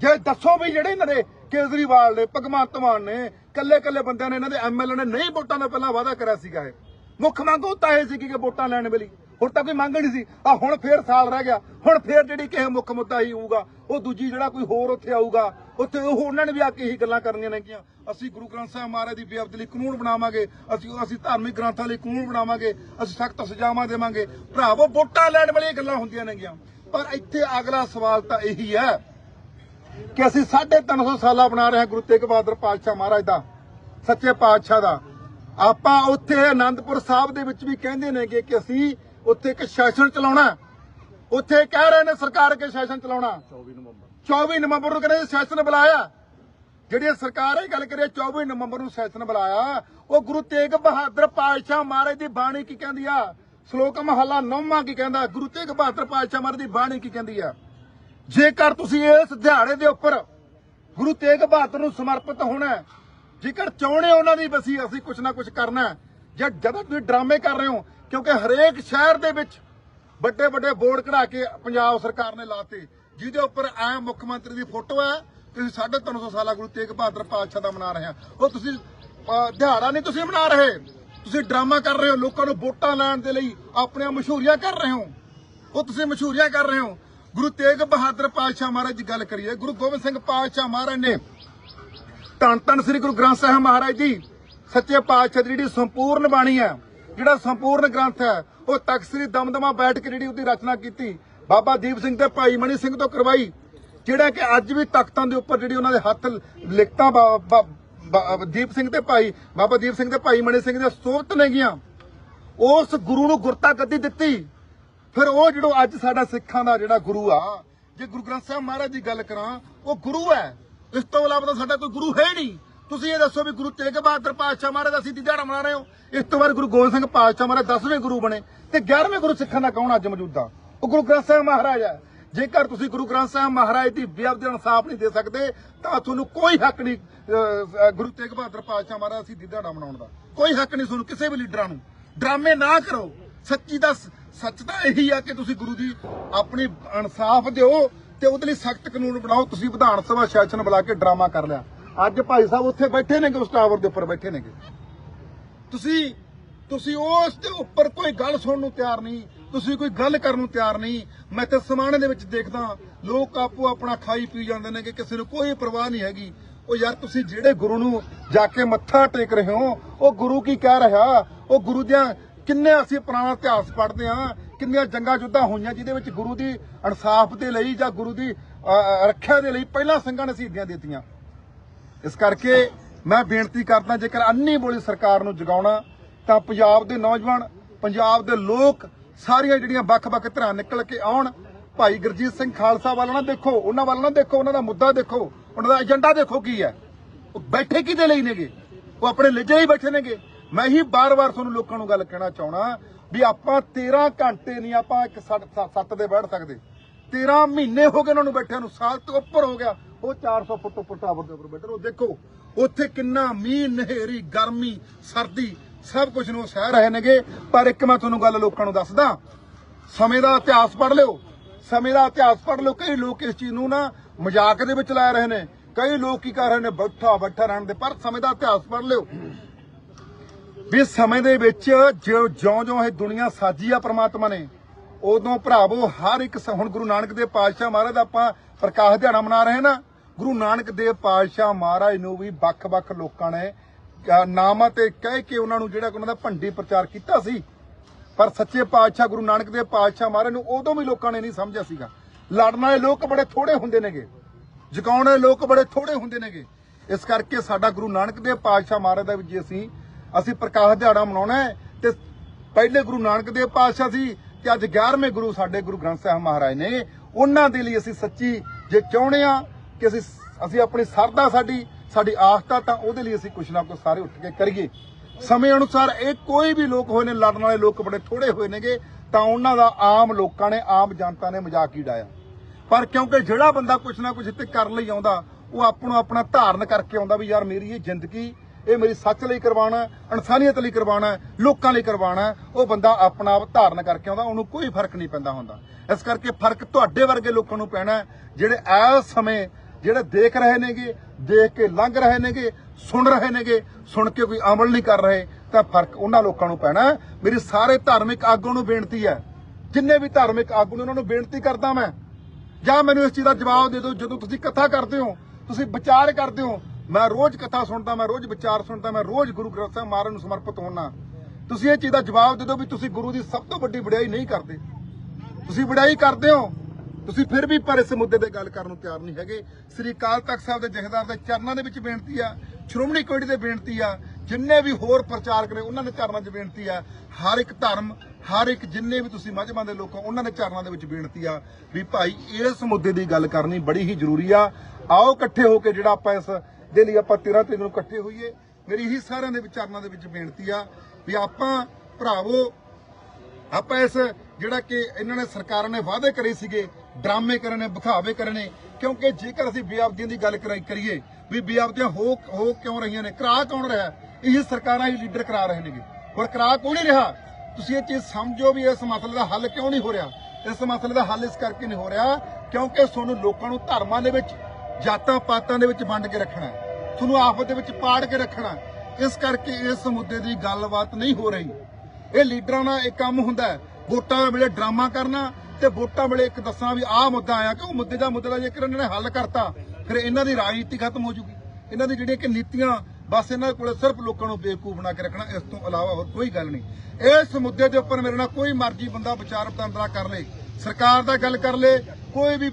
ਜੇ ਦੱਸੋ ਵੀ ਜਿਹੜੇ ਇਹਨਾਂ ਦੇ ਕੇਜਰੀਵਾਲ ਨੇ, ਭਗਵੰਤ ਮਾਨ ਨੇ ਕੱਲੇ ਕੱਲੇ ਬੰਦਿਆਂ ਨੇ ਇਹਨਾਂ ਦੇ ਐਮਐਲਏ ਨੇ ਨਹੀਂ ਵੋਟਾਂ ਦਾ ਪਹਿਲਾਂ ਵਾਅਦਾ ਕਰਿਆ ਸੀਗਾ ਇਹ। ਮੁੱਖ ਮੰਗ ਉਹ ਤਾਂ ਇਹ ਸੀ ਕਿ ਵੋਟਾਂ ਲੈਣ ਵੇਲੇ ਹੁਣ ਤਾਂ ਕੋਈ ਮੰਗ ਨਹੀਂ ਸੀ। ਆ ਹੁਣ ਫੇਰ ਸਾਲ ਰਹਿ ਗਿਆ। ਹੁਣ ਫੇਰ ਜਿਹੜੀ ਕਿਸੇ ਮੁੱਖ ਮੁੱਦਾ ਹੀ ਹੋਊਗਾ, ਉਹ ਦੂਜੀ ਜਿਹੜਾ ਕੋਈ ਹੋਰ ਉੱਥੇ ਆਊਗਾ, ਉੱਥੇ ਉਹ ਉਹਨਾਂ ਨੇ ਵੀ ਆ ਕੇ ਇਹੀ ਗੱਲਾਂ ਕਰਨੀਆਂ ਨੇਗੀਆਂ ਅਸੀਂ ਗੁਰੂ ਗ੍ਰੰਥ ਸਾਹਿਬ ਮਹਾਰਾਜ ਦੀ ਬੇਅਦਬੀ ਲਈ ਕਾਨੂੰਨ ਬਣਾਵਾਂਗੇ। ਅਸੀਂ ਅਸੀਂ ਧਾਰਮਿਕ ਗ੍ਰੰਥਾਂ ਲਈ ਕਾਨੂੰਨ ਬਣਾਵਾਂਗੇ। ਅਸੀਂ ਸਖਤ ਸਜ਼ਾਵਾਂ ਦੇਵਾਂਗੇ। ਭਰਾਵੋ, ਵੋਟਾਂ ਲੈਣ ਵਾਲੀਆਂ ਗੱਲਾਂ ਹੁੰਦੀਆਂ ਨੇਗੀਆਂ ਪਰ ਇੱਥੇ ਅਗਲਾ ਸਵਾਲ ਤਾਂ ਇਹੀ ਹੈ ਕਿ ਅਸੀਂ 350 ਸਾਲਾ ਬਣਾ ਰਹੇ ਹਾਂ ਗੁਰੂ ਤੇਗ ਬਹਾਦਰ ਪਾਤਸ਼ਾਹ ਮਹਾਰਾਜ ਦਾ ਸੱਚੇ ਪਾਤਸ਼ਾਹ ਦਾ। ਆਪਾਂ ਉੱਥੇ ਆਨੰਦਪੁਰ ਸਾਹਿਬ ਦੇ ਵਿੱਚ ਵੀ ਕਹਿੰਦੇ ਨੇ ਕਿ ਕਿ ਅਸੀਂ ਉੱਥੇ ਇੱਕ ਸੈਸ਼ਨ ਚਲਾਉਣਾ। ਉੱਥੇ ਕਹਿ ਰਹੇ ਨੇ ਸਰਕਾਰ ਕੇ ਸੈਸ਼ਨ ਚਲਾਉਣਾ 24 ਨਵੰਬਰ। 24 ਨਵੰਬਰ ਨੂੰ ਕਹਿੰਦੇ ਸੈਸ਼ਨ ਬੁਲਾਇਆ। ਜਿਹੜੀ ਸਰਕਾਰ ਇਹ ਗੱਲ ਕਰੀ 24 ਨਵੰਬਰ ਨੂੰ ਸੈਸ਼ਨ ਬੁਲਾਇਆ। ਉਹ ਗੁਰੂ ਤੇਗ ਬਹਾਦਰ ਪਾਤਸ਼ਾਹ ਮਹਾਰਾਜ ਦੀ ਬਾਣੀ ਕੀ ਕਹਿੰਦੀ ਆ? ਸ਼ਲੋਕ ਮਹਲਾ ਨੌਵਾਂ ਕੀ ਕਹਿੰਦਾ? ਗੁਰੂ ਤੇਗ ਬਹਾਦਰ ਪਾਤਸ਼ਾਹ ਮਹਾਰਾਜ ਦੀ ਬਾਣੀ ਕੀ ਕਹਿੰਦੀ ਆ? ਜੇਕਰ ਤੁਸੀਂ ਇਸ ਦਿਹਾੜੇ ਦੇ ਉੱਪਰ ਗੁਰੂ ਤੇਗ ਬਹਾਦਰ ਨੂੰ ਸਮਰਪਿਤ ਹੋਣਾ ਹੈ, ਜੇਕਰ ਚਾਹੁੰਦੇ ਹੋ ਉਹਨਾਂ ਦੀ ਬਸੀ ਅਸੀਂ ਕੁਝ ਨਾ ਕੁਝ ਕਰਨਾ ਹੈ, ਜਾਂ ਜਦੋਂ ਤੁਸੀਂ ਡਰਾਮੇ ਕਰ ਰਹੇ ਹੋ ਕਿਉਂਕਿ ਹਰੇਕ ਸ਼ਹਿਰ ਦੇ ਵਿੱਚ ਵੱਡੇ ਵੱਡੇ ਬੋਰਡ ਕਢਾ ਕੇ ਪੰਜਾਬ ਸਰਕਾਰ ਨੇ ਲਾਤੇ ਜਿਹਦੇ ਉੱਪਰ ਐ ਮੁੱਖ ਮੰਤਰੀ ਦੀ ਫੋਟੋ ਹੈ ਤੁਸੀਂ 350 ਸਾਲਾ ਗੁਰੂ ਤੇਗ ਬਹਾਦਰ ਪਾਤਸ਼ਾਹ ਦਾ ਮਨਾ ਰਹੇ ਆ। ਉਹ ਤੁਸੀਂ ਦਿਹਾੜਾ ਨਹੀਂ ਤੁਸੀਂ ਮਨਾ ਰਹੇ ਤੁਸੀਂ ਡਰਾਮਾ ਕਰ ਰਹੇ ਹੋ ਲੋਕਾਂ ਨੂੰ ਵੋਟਾਂ ਲੈਣ ਦੇ ਲਈ ਆਪਣੀਆਂ ਮਸ਼ਹੂਰੀਆਂ ਕਰ ਰਹੇ ਹੋ ਉਹ ਤੁਸੀਂ ਮਸ਼ਹੂਰੀਆਂ ਕਰ ਰਹੇ ਹੋ। ਗੁਰੂ ਤੇਗ ਬਹਾਦਰ ਪਾਤਸ਼ਾਹ ਮਹਾਰਾਜ ਦੀ ਗੱਲ ਕਰੀਏ, ਗੁਰੂ ਗੋਬਿੰਦ ਸਿੰਘ ਪਾਤਸ਼ਾਹ ਮਹਾਰਾਜ ਨੇ ਧੰਨ ਧੰਨ ਸ੍ਰੀ ਗੁਰੂ ਗ੍ਰੰਥ ਸਾਹਿਬ ਮਹਾਰਾਜ ਜੀ, ਸੱਚੇ ਪਾਤਸ਼ਾਹ ਦੀ ਜਿਹੜੀ ਸੰਪੂਰਨ ਬਾਣੀ ਹੈ, ਜਿਹੜਾ ਸੰਪੂਰਨ ਗ੍ਰੰਥ ਹੈ, ਉਹ ਤਖਤ ਸ੍ਰੀ ਦਮਦਮਾ ਬੈਠ ਕੇ ਜਿਹੜੀ ਉਹਦੀ ਰਚਨਾ ਕੀਤੀ, ਬਾਬਾ ਦੀਪ ਸਿੰਘ ਤੇ ਭਾਈ ਮਣੀ ਸਿੰਘ ਤੋਂ ਕਰਵਾਈ, ਜਿਹੜਾ ਕਿ ਅੱਜ ਵੀ ਤਖਤਾਂ ਦੇ ਉੱਪਰ ਜਿਹੜੀ ਉਹਨਾਂ ਦੇ ਹੱਥ ਲਿਖਤਾਂ ਬਾ- ਦੀਪ ਸਿੰਘ ਤੇ ਭਾਈ, ਬਾਬਾ ਦੀਪ ਸਿੰਘ ਤੇ ਭਾਈ ਮਣੀ ਸਿੰਘ ਦੇ ਸੋਭਤ ਨੇਗੀਆਂ ਉਸ ਗੁਰੂ ਨੂੰ ਗੁਰਤਾ ਗੱਦੀ ਦਿੱਤੀ ਫਿਰ ਉਹ ਜਿਹੜੋ ਅੱਜ ਸਾਡਾ ਸਿੱਖਾਂ ਦਾ ਜਿਹੜਾ ਗੁਰੂ ਆ, ਜੇ ਗੁਰੂ ਗ੍ਰੰਥ ਸਾਹਿਬ ਮਹਾਰਾਜ ਦੀ ਗੱਲ ਕਰਾਂ, ਉਹ ਗੁਰੂ ਹੈ। ਇਸ ਤੋਂ ਇਲਾਵਾ ਤਾਂ ਸਾਡਾ ਕੋਈ ਗੁਰੂ ਹੈ ਹੀ ਨਹੀਂ। ਤੁਸੀਂ ਇਹ ਦੱਸੋ ਵੀ ਗੁਰੂ ਤੇਗ ਬਹਾਦਰ ਪਾਤਸ਼ਾਹ ਮਹਾਰਾਜ ਦਾ ਅਸੀਂ ਦਿਹਾੜਾ ਮਨਾ ਰਹੇ ਹੋ। ਇਸ ਤੋਂ ਬਾਅਦ ਗੁਰੂ ਗੋਬਿੰਦ ਸਿੰਘ ਪਾਤਸ਼ਾਹ ਮਹਾਰਾਜ 10ਵੇਂ ਗੁਰੂ ਬਣੇ। ਤੇ 11ਵੇਂ ਗੁਰੂ ਸਿੱਖਾਂ ਦਾ ਕੌਣ ਅੱਜ ਮੌਜੂਦਾ ਉਹ ਗੁਰੂ ਗ੍ਰੰਥ ਸਾਹਿਬ ਮਹਾਰਾਜ ਹੈ ਜੇਕਰ ਤੁਸੀਂ ਗੁਰੂ ਗ੍ਰੰਥ ਸਾਹਿਬ ਮਹਾਰਾਜ ਦੀ ਬੇਅਬਦੀ ਦਾ ਇਨਸਾਫ ਨਹੀਂ ਦੇ ਸਕਦੇ, ਤਾਂ ਤੁਹਾਨੂੰ ਕੋਈ ਹੱਕ ਨਹੀਂ ਗੁਰੂ ਤੇਗ ਬਹਾਦਰ ਪਾਤਸ਼ਾਹ ਮਹਾਰਾਜ ਅਸੀਂ ਦਿਹਾੜਾ ਮਨਾਉਣ ਦਾ। ਕੋਈ ਹੱਕ ਨਹੀਂ ਤੁਹਾਨੂੰ ਕਿਸੇ ਵੀ ਲੀਡਰਾਂ ਨੂੰ। ਡਰਾਮੇ ਨਾ ਕਰੋ। ਸੱਚੀ ਦਾ ਸੱਚ ਤਾਂ ਇਹੀ ਆ ਕਿ ਤੁਸੀਂ ਗੁਰੂ ਦੀ ਆਪਣੀ ਇਨਸਾਫ ਦਿਓ ਤੇ ਉਹਦੇ ਲਈ ਸਖਤ ਕਾਨੂੰਨ ਬਣਾਓ। ਤੁਸੀਂ ਵਿਧਾਨ ਸਭਾ ਸੈਸ਼ਨ ਬੁਲਾ ਕੇ ਡਰਾਮਾ ਕਰ ਲਿਆ। ਅੱਜ ਭਾਈ ਸਾਹਿਬ ਉੱਥੇ ਬੈਠੇ ਨੇਗੇ, ਉਸ ਟਾਵਰ ਦੇ ਉੱਪਰ ਬੈਠੇ ਨੇਗੇ। ਤੁਸੀਂ ਤੁਸੀਂ ਉਸ ਦੇ ਉੱਪਰ ਕੋਈ ਗੱਲ ਸੁਣਨ ਨੂੰ ਤਿਆਰ ਨਹੀਂ। ਤੁਸੀਂ ਕੋਈ ਗੱਲ ਕਰਨ ਨੂੰ ਤਿਆਰ ਨਹੀਂ। ਮੈਂ ਤੇ ਸਮਾਣੇ ਦੇ ਵਿੱਚ ਦੇਖਦਾ ਲੋਕ ਆਪੋ ਆਪਣਾ ਖਾਈ ਪੀ ਜਾਂਦੇ ਨੇ ਕਿ ਕਿਸੇ ਨੂੰ ਕੋਈ ਪਰਵਾਹ ਨਹੀਂ ਹੈਗੀ। ਉਹ ਯਾਰ ਤੁਸੀਂ ਜਿਹੜੇ ਗੁਰੂ ਨੂੰ ਜਾ ਕੇ ਮੱਥਾ ਟੇਕ ਰਹੇ ਹੋ, ਉਹ ਗੁਰੂ ਕੀ ਕਹਿ ਰਿਹਾ? ਉਹ ਗੁਰੂ ਦੀਆਂ ਕਿੰਨੇ ਅਸੀਂ ਪੁਰਾਣਾ ਇਤਿਹਾਸ ਪੜ੍ਹਦੇ ਹਾਂ, ਕਿੰਨੀਆਂ ਜੰਗਾਂ ਜੁੱਧਾਂ ਹੋਈਆਂ ਜਿਹਦੇ ਵਿੱਚ ਗੁਰੂ ਦੀ ਇਨਸਾਫ ਦੇ ਲਈ ਜਾਂ ਗੁਰੂ ਦੀ ਰੱਖਿਆ ਦੇ ਲਈ ਪਹਿਲਾਂ ਸਿੰਘਾਂ ਨੇ ਸ਼ਹੀਦੀਆਂ ਦਿੱਤੀਆਂ। ਇਸ ਕਰਕੇ ਮੈਂ ਬੇਨਤੀ ਕਰਦਾ, ਜੇਕਰ ਅੰਨੀ ਬੋਲੀ ਸਰਕਾਰ ਨੂੰ ਜਗਾਉਣਾ, ਤਾਂ ਪੰਜਾਬ ਦੇ ਨੌਜਵਾਨ, ਪੰਜਾਬ ਦੇ ਲੋਕ ਸਾਰੀਆਂ ਜਿਹੜੀਆਂ ਵੱਖ-ਵੱਖ ਧਿਰਾਂ ਨਿਕਲ ਕੇ ਆਉਣ। ਭਾਈ ਗੁਰਜੀਤ ਸਿੰਘ ਖਾਲਸਾ ਵੱਲ ਨਾ ਦੇਖੋ, ਉਹਨਾਂ ਵੱਲ ਨਾ ਦੇਖੋ, ਉਹਨਾਂ ਦਾ ਮੁੱਦਾ ਦੇਖੋ, ਉਹਨਾਂ ਦਾ ਏਜੰਡਾ ਦੇਖੋ ਕੀ ਹੈ। ਉਹ ਬੈਠੇ ਕਿਹਦੇ ਲਈ ਨੇਗੇ? ਉਹ ਆਪਣੇ ਲਿਜੇ ਹੀ ਬੈਠੇ ਨੇਗੇ। ਮੈਂ ਹੀ ਬਾਰ-ਬਾਰ ਤੁਹਾਨੂੰ ਲੋਕਾਂ ਨੂੰ ਗੱਲ ਕਹਿਣਾ ਚਾਹਣਾ ਵੀ ਆਪਾਂ 13 ਘੰਟੇ ਨਹੀਂ ਆਪਾਂ ਇੱਕ 7 ਦੇ ਬੈਠ ਸਕਦੇ। 13 ਮਹੀਨੇ ਹੋ ਗਏ ਉਹਨਾਂ ਨੂੰ ਬੈਠਿਆਂ ਨੂੰ, ਸਾਲ ਤੋਂ ਉੱਪਰ ਹੋ ਗਿਆ। ਉਹ 400 ਫੁੱਟ ਉੱਪਰ ਟਾਵਰ ਦੇ ਉੱਪਰ ਬੈਠੇ ਉਹ ਦੇਖੋ, ਉੱਥੇ ਕਿੰਨਾ ਮੀਂਹ, ਨਹਿਰੀ, ਗਰਮੀ, ਸਰਦੀ, ਸਭ ਕੁਝ ਨੂੰ ਸਹਿ ਰਹੇ ਨੇਗੇ। ਪਰ ਇੱਕ ਮੈਂ ਤੁਹਾਨੂੰ ਗੱਲ ਲੋਕਾਂ ਨੂੰ ਦੱਸਦਾ, ਸਮੇਂ ਦਾ ਇਤਿਹਾਸ ਪੜ੍ਹ ਲਿਓ। ਸਮੇਂ ਦਾ ਇਤਿਹਾਸ ਪੜ੍ਹ ਲਓ। ਕਈ ਲੋਕ ਇਸ ਚੀਜ਼ ਨੂੰ ਨਾ ਮਜ਼ਾਕ ਦੇ ਵਿੱਚ ਲੈ ਰਹੇ ਨੇ। ਕਈ ਲੋਕ ਕੀ ਕਰ ਰਹੇ ਨੇ ਬੈਠਾ ਬੈਠਾ ਰਹਿਣ ਦੇ। ਪਰ ਸਮੇਂ ਦਾ ਇਤਿਹਾਸ ਪੜ੍ਹ ਲਿਓ। ਵੀ ਸਮੇਂ ਦੇ ਵਿੱਚ ਜਿਉਂ ਜਿਉਂ ਜਿਉਂ ਇਹ ਦੁਨੀਆ ਸਾਜੀ ਆ ਪ੍ਰਮਾਤਮਾ ਨੇ, ਉਦੋਂ ਭਰਾਵੋ ਹਰ ਇੱਕ ਹੁਣ ਗੁਰੂ ਨਾਨਕ ਦੇਵ ਪਾਤਸ਼ਾਹ ਮਹਾਰਾਜ ਦਾ ਆਪਾਂ ਪ੍ਰਕਾਸ਼ ਦਿਹਾੜਾ ਮਨਾ ਰਹੇ ਨਾ, ਗੁਰੂ ਨਾਨਕ ਦੇਵ ਪਾਤਸ਼ਾਹ ਮਹਾਰਾਜ ਨੂੰ ਵੀ ਵੱਖ-ਵੱਖ ਲੋਕਾਂ ਨੇ ਨਾਮਾਂ ਤੇ ਕਹਿ ਕੇ ਉਹਨਾਂ ਨੂੰ ਜਿਹੜਾ ਉਹਨਾਂ ਦਾ ਭੰਡੀ ਪ੍ਰਚਾਰ ਕੀਤਾ ਸੀ। ਪਰ ਸੱਚੇ ਪਾਤਸ਼ਾਹ ਗੁਰੂ ਨਾਨਕ ਦੇਵ ਪਾਤਸ਼ਾਹ ਮਹਾਰਾਜ ਨੂੰ ਉਦੋਂ ਵੀ ਲੋਕਾਂ ਨੇ ਨਹੀਂ ਸਮਝਿਆ ਸੀਗਾ। ਲੜਨ ਵਾਲੇ ਲੋਕ ਬੜੇ ਥੋੜੇ ਹੁੰਦੇ ਨੇਗੇ, ਜਗਾਉਣ ਵਾਲੇ ਲੋਕ ਬੜੇ ਥੋੜੇ ਹੁੰਦੇ ਨੇਗੇ। ਇਸ ਕਰਕੇ ਸਾਡਾ ਗੁਰੂ ਨਾਨਕ ਦੇਵ ਪਾਤਸ਼ਾਹ ਮਹਾਰਾਜ ਦਾ ਵੀ ਜੇ ਅਸੀਂ ਅਸੀਂ ਪ੍ਰਕਾਸ਼ ਦਿਹਾੜਾ ਮਨਾਉਣਾ ਹੈ ਤੇ ਪਹਿਲੇ ਗੁਰੂ ਨਾਨਕ ਦੇਵ ਪਾਤਸ਼ਾਹ ਸੀ ਤੇ ਅੱਜ 11ਵੇਂ ਗੁਰੂ ਸਾਡੇ ਗੁਰੂ ਗ੍ਰੰਥ ਸਾਹਿਬ ਮਹਾਰਾਜ ਨੇ। ਉਹਨਾਂ ਦੇ ਲਈ ਅਸੀਂ ਸੱਚੀ ਜੇ ਚਾਹੁੰਦੇ ਆ ਕਿ ਅਸੀਂ ਅਸੀਂ ਆਪਣੀ ਸਰਦਾ ਸਾਡੀ ਸਾਡੀ ਆਸਥਾ ਤਾਂ ਉਹਦੇ ਲਈ ਅਸੀਂ ਕੁਛ ਨਾ ਕੁਛ ਸਾਰੇ ਉੱਠ ਕੇ ਕਰੀਏ। ਸਮੇਂ ਅਨੁਸਾਰ ਇਹ ਕੋਈ ਵੀ ਲੋਕ ਹੋਏ ਨੇ, ਲੜਨ ਵਾਲੇ ਲੋਕ ਬੜੇ ਥੋੜੇ ਹੋਏ ਨੇਗੇ, ਤਾਂ ਉਹਨਾਂ ਦਾ ਆਮ ਲੋਕਾਂ ਨੇ, ਆਮ ਜਨਤਾ ਨੇ ਮਜ਼ਾਕ ਹੀ ਡਾਇਆ ਪਰ ਕਿਉਂਕਿ ਜਿਹੜਾ ਬੰਦਾ ਕੁਛ ਨਾ ਕੁਛ ਇੱਥੇ ਕਰਨ ਲਈ ਆਉਂਦਾ, ਉਹ ਆਪ ਨੂੰ ਆਪਣਾ ਧਾਰਨ ਕਰਕੇ ਆਉਂਦਾ ਵੀ ਯਾਰ ਮੇਰੀ ਇਹ ਜ਼ਿੰਦਗੀ ਇਹ ਮੇਰੀ ਸੱਚ ਲਈ ਕਰਵਾਉਣਾ ਇਨਸਾਨੀਅਤ ਲਈ ਕਰਵਾਉਣਾ ਲੋਕਾਂ ਲਈ ਕਰਵਾਉਣਾ ਉਹ ਬੰਦਾ ਆਪਣਾ ਆਪ ਧਾਰਨ ਕਰਕੇ ਆਉਂਦਾ, ਉਹਨੂੰ ਕੋਈ ਫ਼ਰਕ ਨਹੀਂ ਪੈਂਦਾ ਹੁੰਦਾ। ਇਸ ਕਰਕੇ ਫ਼ਰਕ ਤੁਹਾਡੇ ਵਰਗੇ ਲੋਕਾਂ ਨੂੰ ਪੈਣਾ ਜਿਹੜੇ ਇਸ ਸਮੇਂ ਜਿਹੜੇ ਦੇਖ ਰਹੇ ਨੇਗੇ, ਦੇਖ ਕੇ ਲੰਘ ਰਹੇ ਨੇਗੇ, ਸੁਣ ਰਹੇ ਨੇਗੇ, ਸੁਣ ਕੇ ਕੋਈ ਅਮਲ ਨਹੀਂ ਕਰ ਰਹੇ, ਤਾਂ ਫ਼ਰਕ ਉਹਨਾਂ ਲੋਕਾਂ ਨੂੰ ਪੈਣਾ ਮੇਰੀ ਸਾਰੇ ਧਾਰਮਿਕ ਆਗੂ ਨੂੰ ਬੇਨਤੀ ਹੈ, ਜਿੰਨੇ ਵੀ ਧਾਰਮਿਕ ਆਗੂ ਨੇ ਉਹਨਾਂ ਨੂੰ ਬੇਨਤੀ ਕਰਦਾ ਮੈਂ, ਜਾਂ ਮੈਨੂੰ ਇਸ ਚੀਜ਼ ਦਾ ਜਵਾਬ ਦੇ ਦਿਓ, ਜਦੋਂ ਤੁਸੀਂ ਕਥਾ ਕਰਦੇ ਹੋ, ਤੁਸੀਂ ਵਿਚਾਰ ਕਰਦੇ ਹੋ ਮੈਂ ਰੋਜ਼ ਕਥਾ ਸੁਣਦਾ, ਮੈਂ ਰੋਜ਼ ਵਿਚਾਰ ਸੁਣਦਾ, ਮੈਂ ਰੋਜ਼ ਗੁਰੂ ਗ੍ਰੰਥ ਸਾਹਿਬ ਮਹਾਰਾਜ ਨੂੰ ਸਮਰਪਿਤ ਹੋਣਾ ਤੁਸੀਂ ਇਹ ਚੀਜ਼ ਦਾ ਜਵਾਬ ਦੇ ਦਿਓ ਵੀ ਤੁਸੀਂ ਗੁਰੂ ਦੀ ਸਭ ਤੋਂ ਵੱਡੀ ਵਡਿਆਈ ਨਹੀਂ ਕਰਦੇ। ਤੁਸੀਂ ਵਡਿਆਈ ਕਰਦੇ ਹੋ। ਤੁਸੀਂ ਫਿਰ ਵੀ ਪਰ ਇਸ ਮੁੱਦੇ ਤੇ ਗੱਲ ਕਰਨ ਨੂੰ ਤਿਆਰ ਨਹੀਂ ਹੈਗੇ। ਸ੍ਰੀ ਅਕਾਲ ਤਖਤ ਸਾਹਿਬ ਦੇ ਜਥੇਦਾਰ ਦੇ ਚਰਨਾਂ ਦੇ ਵਿੱਚ ਬੇਨਤੀ ਆ, ਸ਼੍ਰੋਮਣੀ ਕਮੇਟੀ ਦੇ ਬੇਨਤੀ ਆ, ਜਿੰਨੇ ਵੀ ਹੋਰ ਪ੍ਰਚਾਰਕ ਨੇ, ਉਹਨਾਂ ਦੇ ਚਰਨਾਂ 'ਚ ਬੇਨਤੀ ਆ। ਹਰ ਇੱਕ ਧਰਮ, ਹਰ ਇੱਕ ਜਿੰਨੇ ਵੀ ਤੁਸੀਂ ਮਜਮਾਂ ਦੇ ਲੋਕ ਹੋ, ਉਹਨਾਂ ਦੇ ਚਰਨਾਂ ਦੇ ਵਿੱਚ ਬੇਨਤੀ ਆ ਵੀ ਭਾਈ ਇਸ ਮੁੱਦੇ ਦੀ ਗੱਲ ਕਰਨੀ ਬੜੀ ਹੀ ਜ਼ਰੂਰੀ ਆ। ਆਓ ਇਕੱਠੇ ਹੋ ਕੇ ਜਿਹੜਾ ਆਪਾਂ ਇਸ ਦੇ ਲਈ ਆਪਾਂ 13 ਤਰੀਕ ਨੂੰ ਇਕੱਠੇ ਹੋਈਏ। ਮੇਰੀ ਇਹੀ ਸਾਰਿਆਂ ਦੇ ਵਿਚਾਰਾਂ ਦੇ ਵਿੱਚ ਬੇਨਤੀ ਆ ਵੀ ਆਪਾਂ, ਭਰਾਵੋ, ਆਪਾਂ ਇਸ ਜਿਹੜਾ ਕਿ ਇਹਨਾਂ ਨੇ ਸਰਕਾਰਾਂ ਨੇ ਵਾਅਦੇ ਕਰੇ ਸੀਗੇ, ਡਰਾਮੇ ਕਰਨੇ ਵਿਖਾਵੇ ਕਰਨੇ ਕਿਉਂਕਿ ਜੇਕਰ ਅਸੀਂ ਬੇਅਬਦੀਆਂ ਦੀ ਗੱਲ ਕਰੀਏ, ਵੀ ਬੇਅਬਦੀਆਂ ਹੋ ਹੋ ਕਿਉਂ ਰਹੀਆਂ ਨੇ ਕਰਾ ਕੌਣ ਰਿਹਾ? ਇਹ ਸਰਕਾਰਾਂ ਹੀ ਲੀਡਰ ਕਰਾ ਰਹੇ ਨੇਗੇ। ਹੁਣ ਕਰਾ ਕੌਣ ਨਹੀਂ ਰਿਹਾ? ਤੁਸੀਂ ਇਹ ਚੀਜ਼ ਸਮਝੋ ਵੀ ਇਸ ਮਸਲੇ ਦਾ ਹੱਲ ਕਿਉਂ ਨਹੀਂ ਹੋ ਰਿਹਾ? ਇਸ ਮਸਲੇ ਦਾ ਹੱਲ ਇਸ ਕਰਕੇ ਨਹੀਂ ਹੋ ਰਿਹਾ ਕਿਉਂਕਿ ਤੁਹਾਨੂੰ ਲੋਕਾਂ ਨੂੰ ਧਰਮਾਂ ਦੇ ਵਿੱਚ ਜਾਤਾਂ ਪਾਤਾਂ ਦੇ ਵਿੱਚ ਵੰਡ ਕੇ ਰੱਖਣਾ ਤੁਹਾਨੂੰ ਆਫਤ ਦੇ ਵਿੱਚ ਪਾੜ ਕੇ ਰੱਖਣਾ ਇਸ ਕਰਕੇ ਇਸ ਮੁੱਦੇ ਦੀ ਗੱਲਬਾਤ ਨਹੀਂ ਹੋ ਰਹੀ। ਇਹ ਲੀਡਰਾਂ ਦਾ ਇੱਕ ਕੰਮ ਹੁੰਦਾ ਵੋਟਾਂ ਵੇਲੇ ਡਰਾਮਾ ਕਰਨਾ ਤੇ ਵੋਟਾਂ ਵੇਲੇ ਇੱਕ ਦੱਸਣਾ ਵੀ ਆਹ ਮੁੱਦਾ ਆਇਆ ਕਿ ਉਹ ਮੁੱਦੇ ਦਾ ਮੁੱਦਾ ਜੇਕਰ ਇਹਨਾਂ ਨੇ ਹੱਲ ਕਰਤਾ, ਫਿਰ ਇਹਨਾਂ ਦੀ ਰਾਜਨੀਤੀ ਖਤਮ ਹੋ ਜੂਗੀ। ਇਹਨਾਂ ਦੀ ਜਿਹੜੀਆਂ ਕਿ ਨੀਤੀਆਂ, ਬਸ ਇਹਨਾਂ ਕੋਲ ਸਿਰਫ ਲੋਕਾਂ ਨੂੰ ਬੇਵਕੂਫ ਬਣਾ ਕੇ ਰੱਖਣਾ, ਇਸ ਤੋਂ ਇਲਾਵਾ ਹੋਰ ਕੋਈ ਗੱਲ ਨਹੀਂ। ਇਸ ਮੁੱਦੇ ਦੇ ਉੱਪਰ ਮੇਰੇ ਨਾਲ ਕੋਈ ਮਰਜ਼ੀ ਬੰਦਾ ਵਿਚਾਰ ਵਟਾਂਦਰਾ ਕਰ ਲੇ। ਸਰਕਾਰ ਦਾ ਗੱਲ ਕਰ ਲੇ, ਕੋਈ ਵੀ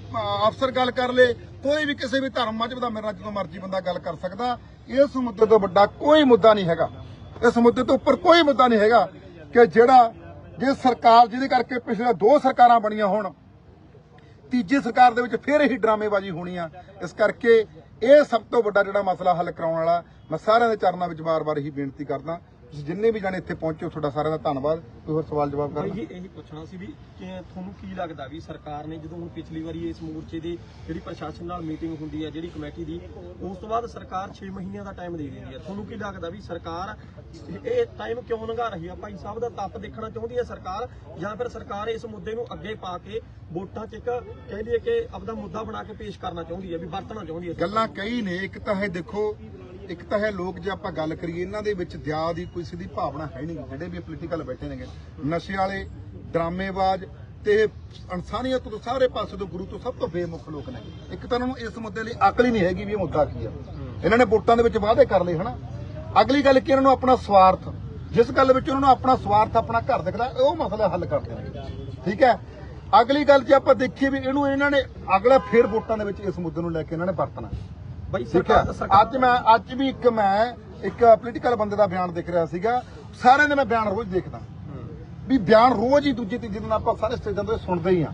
ਅਫਸਰ ਗੱਲ ਕਰ ਲੇ ਕੋਈ ਵੀ ਕਿਸੇ ਵੀ ਧਰਮ ਮਜਬ ਦਾ ਮੇਰੇ ਨਾਲ ਜਦੋਂ ਮਰਜ਼ੀ ਬੰਦਾ ਗੱਲ ਕਰ ਸਕਦਾ, ਇਸ ਮੁੱਦੇ ਤੋਂ ਵੱਡਾ ਕੋਈ ਮੁੱਦਾ ਨਹੀਂ ਹੈਗਾ। ਇਸ ਮੁੱਦੇ ਤੋਂ ਉੱਪਰ ਕੋਈ ਮੁੱਦਾ ਨਹੀਂ ਹੈਗਾ ਕਿ ਜਿਹੜਾ ਜੇ ਸਰਕਾਰ ਜਿਹਦੇ ਕਰਕੇ ਪਿਛਲੇ ਦੋ ਸਰਕਾਰਾਂ ਬਣੀਆਂ ਹੋਣ, ਤੀਜੀ ਸਰਕਾਰ ਦੇ ਵਿੱਚ ਫਿਰ ਇਹੀ ਡਰਾਮੇਬਾਜ਼ੀ ਹੋਣੀ ਆ। ਇਸ ਕਰਕੇ ਇਹ ਸਭ ਤੋਂ ਵੱਡਾ ਜਿਹੜਾ ਮਸਲਾ ਹੱਲ ਕਰਾਉਣ ਵਾਲਾ, ਮੈਂ ਸਾਰਿਆਂ ਦੇ ਚਰਨਾਂ ਵਿੱਚ ਵਾਰ-ਵਾਰ ਇਹੀ ਬੇਨਤੀ ਕਰਦਾ ਤੁਸੀਂ ਜਿੰਨੇ ਵੀ ਜਾਣੇ ਇੱਥੇ ਪਹੁੰਚੇ ਹੋ ਤੁਹਾਡਾ ਸਾਰਿਆਂ ਦਾ ਧੰਨਵਾਦ। ਕੋਈ ਹੋਰ ਸਵਾਲ ਜਵਾਬ ਕਰਨਾ? ਜੀ ਇਹੀ ਪੁੱਛਣਾ ਸੀ ਵੀ ਕਿ ਤੁਹਾਨੂੰ ਕੀ ਲੱਗਦਾ ਵੀ ਸਰਕਾਰ ਨੇ ਜਦੋਂ ਹੁਣ ਪਿਛਲੀ ਵਾਰੀ ਇਸ ਮੋਰਚੇ ਦੀ ਜਿਹੜੀ ਪ੍ਰਸ਼ਾਸਨ ਨਾਲ ਮੀਟਿੰਗ ਹੁੰਦੀ ਹੈ ਜਿਹੜੀ ਕਮੇਟੀ ਦੀ ਉਸ ਤੋਂ ਬਾਅਦ ਸਰਕਾਰ 6 ਮਹੀਨਿਆਂ ਦਾ ਟਾਈਮ ਦੇ ਦਿੰਦੀ ਹੈ ਤੁਹਾਨੂੰ ਕੀ ਲੱਗਦਾ ਵੀ ਸਰਕਾਰ ਇਹ ਟਾਈਮ ਕਿਉਂ ਲੰਘਾ ਰਹੀ ਹੈ ਭਾਈ ਸਾਹਿਬ ਦਾ ਤੱਪ ਦੇਖਣਾ ਚਾਹੁੰਦੀ ਹੈ ਸਰਕਾਰ ਜਾਂ ਫਿਰ ਸਰਕਾਰ ਇਸ ਮੁੱਦੇ ਨੂੰ ਅੱਗੇ ਪਾ ਕੇ ਵੋਟਾਂ 'ਚ ਇੱਕ ਕਹਿ ਲਈਏ ਕਿ ਆਪਦਾ ਮੁੱਦਾ ਬਣਾ ਕੇ ਪੇਸ਼ ਕਰਨਾ ਚਾਹੁੰਦੀ ਹੈ ਵੀ ਵਰਤਣਾ ਚਾਹੁੰਦੀ ਹੈ ਗੱਲਾਂ ਕਈ ਨੇ ਇੱਕ ਤਾਂ ਹੈ ਦੇਖੋ ਇੱਕ ਤਾਂ ਹੈ ਲੋਕ ਜੇ ਆਪਾਂ ਗੱਲ ਕਰੀਏ, ਇਹਨਾਂ ਦੇ ਵਿੱਚ ਦਿਆ ਦੀ ਕੋਈ ਸਿੱਧੀ ਭਾਵਨਾ ਹੈ ਨਹੀਂ, ਜਿਹੜੇ ਵੀ ਪੋਲੀਟੀਕਲ ਬੈਠੇ ਨੇਗੇ। ਨਸ਼ੇ ਵਾਲੇ, ਡਰਾਮੇਬਾਜ਼ ਤੇ ਇਨਸਾਨੀਅਤ ਤੋਂ ਸਾਰੇ ਪਾਸੇ ਤੋਂ ਗੁਰੂ ਤੋਂ ਸਭ ਤੋਂ ਬੇਮੁਖ ਲੋਕ ਨੇ ਇੱਕ ਤਾਂ ਉਹਨਾਂ ਨੂੰ ਇਸ ਮੁੱਦੇ ਲਈ ਅਕਲ ਹੀ ਨਹੀਂ ਹੈਗੀ ਵੀ ਇਹ ਮੁੱਦਾ ਕੀ ਆ। ਇਹਨਾਂ ਨੇ ਵੋਟਾਂ ਦੇ ਵਿੱਚ ਵਾਅਦੇ ਕਰ ਲਏ, ਹਨਾ? ਅਗਲੀ ਗੱਲ ਕੀ, ਇਹਨਾਂ ਨੂੰ ਆਪਣਾ ਸਵਾਰਥ, ਜਿਸ ਗੱਲ ਵਿੱਚ ਉਹਨਾਂ ਨੂੰ ਆਪਣਾ ਸਵਾਰਥ ਆਪਣਾ ਘਰ ਦਿਖਦਾ, ਉਹ ਮਸਲਾ ਹੱਲ ਕਰਦੇ ਨੇ ਠੀਕ ਹੈ? ਅਗਲੀ ਗੱਲ ਜੇ ਆਪਾਂ ਦੇਖੀਏ ਵੀ ਇਹਨੂੰ ਇਹਨਾਂ ਨੇ ਅਗਲਾ ਫੇਰ ਵੋਟਾਂ ਦੇ ਵਿੱਚ ਇਸ ਮੁੱਦੇ ਨੂੰ ਲੈ ਕੇ ਇਹਨਾਂ ਨੇ ਵਰਤਣਾ। ਹੈ। ਸਰਕਾਰ ਅੱਜ ਮੈਂ ਅੱਜ ਵੀ ਇੱਕ ਮੈਂ ਇੱਕ ਪੋਲੀਟੀਕਲ ਬੰਦੇ ਦਾ ਬਿਆਨ ਦੇਖ ਰਿਹਾ ਸੀਗਾ। ਸਾਰਿਆਂ ਦੇ ਮੈਂ ਬਿਆਨ ਰੋਜ਼ ਦੇਖਦਾ। ਵੀ ਬਿਆਨ ਰੋਜ਼ ਹੀ ਦੂਜੇ ਤੀਜੇ ਦਿਨ ਆਪਾਂ ਸਾਰੇ ਸਟੇਜਾਂ ਤੋਂ ਸੁਣਦੇ ਹੀ ਆ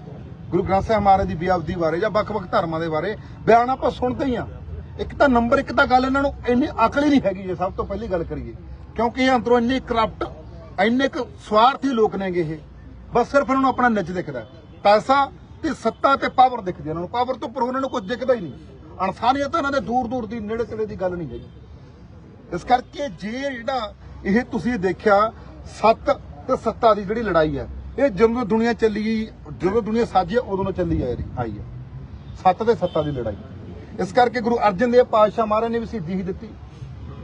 ਗੁਰੂ ਗ੍ਰੰਥ ਸਾਹਿਬ ਮਹਾਰਾਜ ਦੀ ਬੇਅਬਦੀ ਬਾਰੇ ਜਾਂ ਵੱਖ-ਵੱਖ ਧਰਮਾਂ ਦੇ ਬਾਰੇ ਬਿਆਨ ਆਪਾਂ ਸੁਣਦੇ ਹੀ ਆ ਇੱਕ ਤਾਂ ਨੰਬਰ ਇੱਕ ਤਾਂ ਗੱਲ ਇਹਨਾਂ ਨੂੰ ਇੰਨੀ ਅਕਲ ਹੀ ਨਹੀਂ ਹੈਗੀ ਜੇ ਸਭ ਤੋਂ ਪਹਿਲੀ ਗੱਲ ਕਰੀਏ। ਕਿਉਂਕਿ ਇਹ ਅੰਦਰੋਂ ਇੰਨੇ ਕਰਪਟ ਇੰਨੇ ਕੁ ਸਵਾਰਥੀ ਲੋਕ ਨੇਗੇ ਇਹ। ਬਸ ਸਿਰਫ ਇਹਨਾਂ ਨੂੰ ਆਪਣਾ ਨਿੱਜ ਦਿਖਦਾ। ਪੈਸਾ ਤੇ ਸੱਤਾ ਤੇ ਪਾਵਰ ਦਿਖਦੀ ਇਹਨਾਂ ਨੂੰ ਪਾਵਰ ਤੋਂ ਉੱਪਰ ਉਹਨਾਂ ਨੂੰ ਕੁਝ ਦਿਖਦਾ ਹੀ ਨਹੀਂ। ਇਨਸਾਨੀਅਤ ਇਹਨਾਂ ਦੇ ਦੂਰ ਦੂਰ ਦੀ, ਨੇੜੇ ਤੇੜੇ ਦੀ ਗੱਲ ਨਹੀਂ ਹੈਗੀ। ਇਸ ਕਰਕੇ ਜੇ ਜਿਹੜਾ ਇਹ ਤੁਸੀਂ ਦੇਖਿਆ, ਸੱਤ ਤੇ ਸੱਤਾ ਦੀ ਜਿਹੜੀ ਲੜਾਈ ਹੈ, ਇਹ ਜਦੋਂ ਦੁਨੀਆ ਚੱਲੀ ਜਦੋਂ ਦੁਨੀਆ ਸਾਜੀ ਉਦੋਂ ਤੋਂ ਚੱਲੀ ਆ ਰਹੀ, ਆਈ ਹੈ। ਸੱਤ ਤੇ ਸੱਤਾ ਦੀ ਲੜਾਈ। ਇਸ ਕਰਕੇ ਗੁਰੂ ਅਰਜਨ ਦੇਵ ਪਾਤਸ਼ਾਹ ਮਹਾਰਾਜ ਨੇ ਵੀ ਸਿੱਧੀ ਹੀ ਦਿੱਤੀ।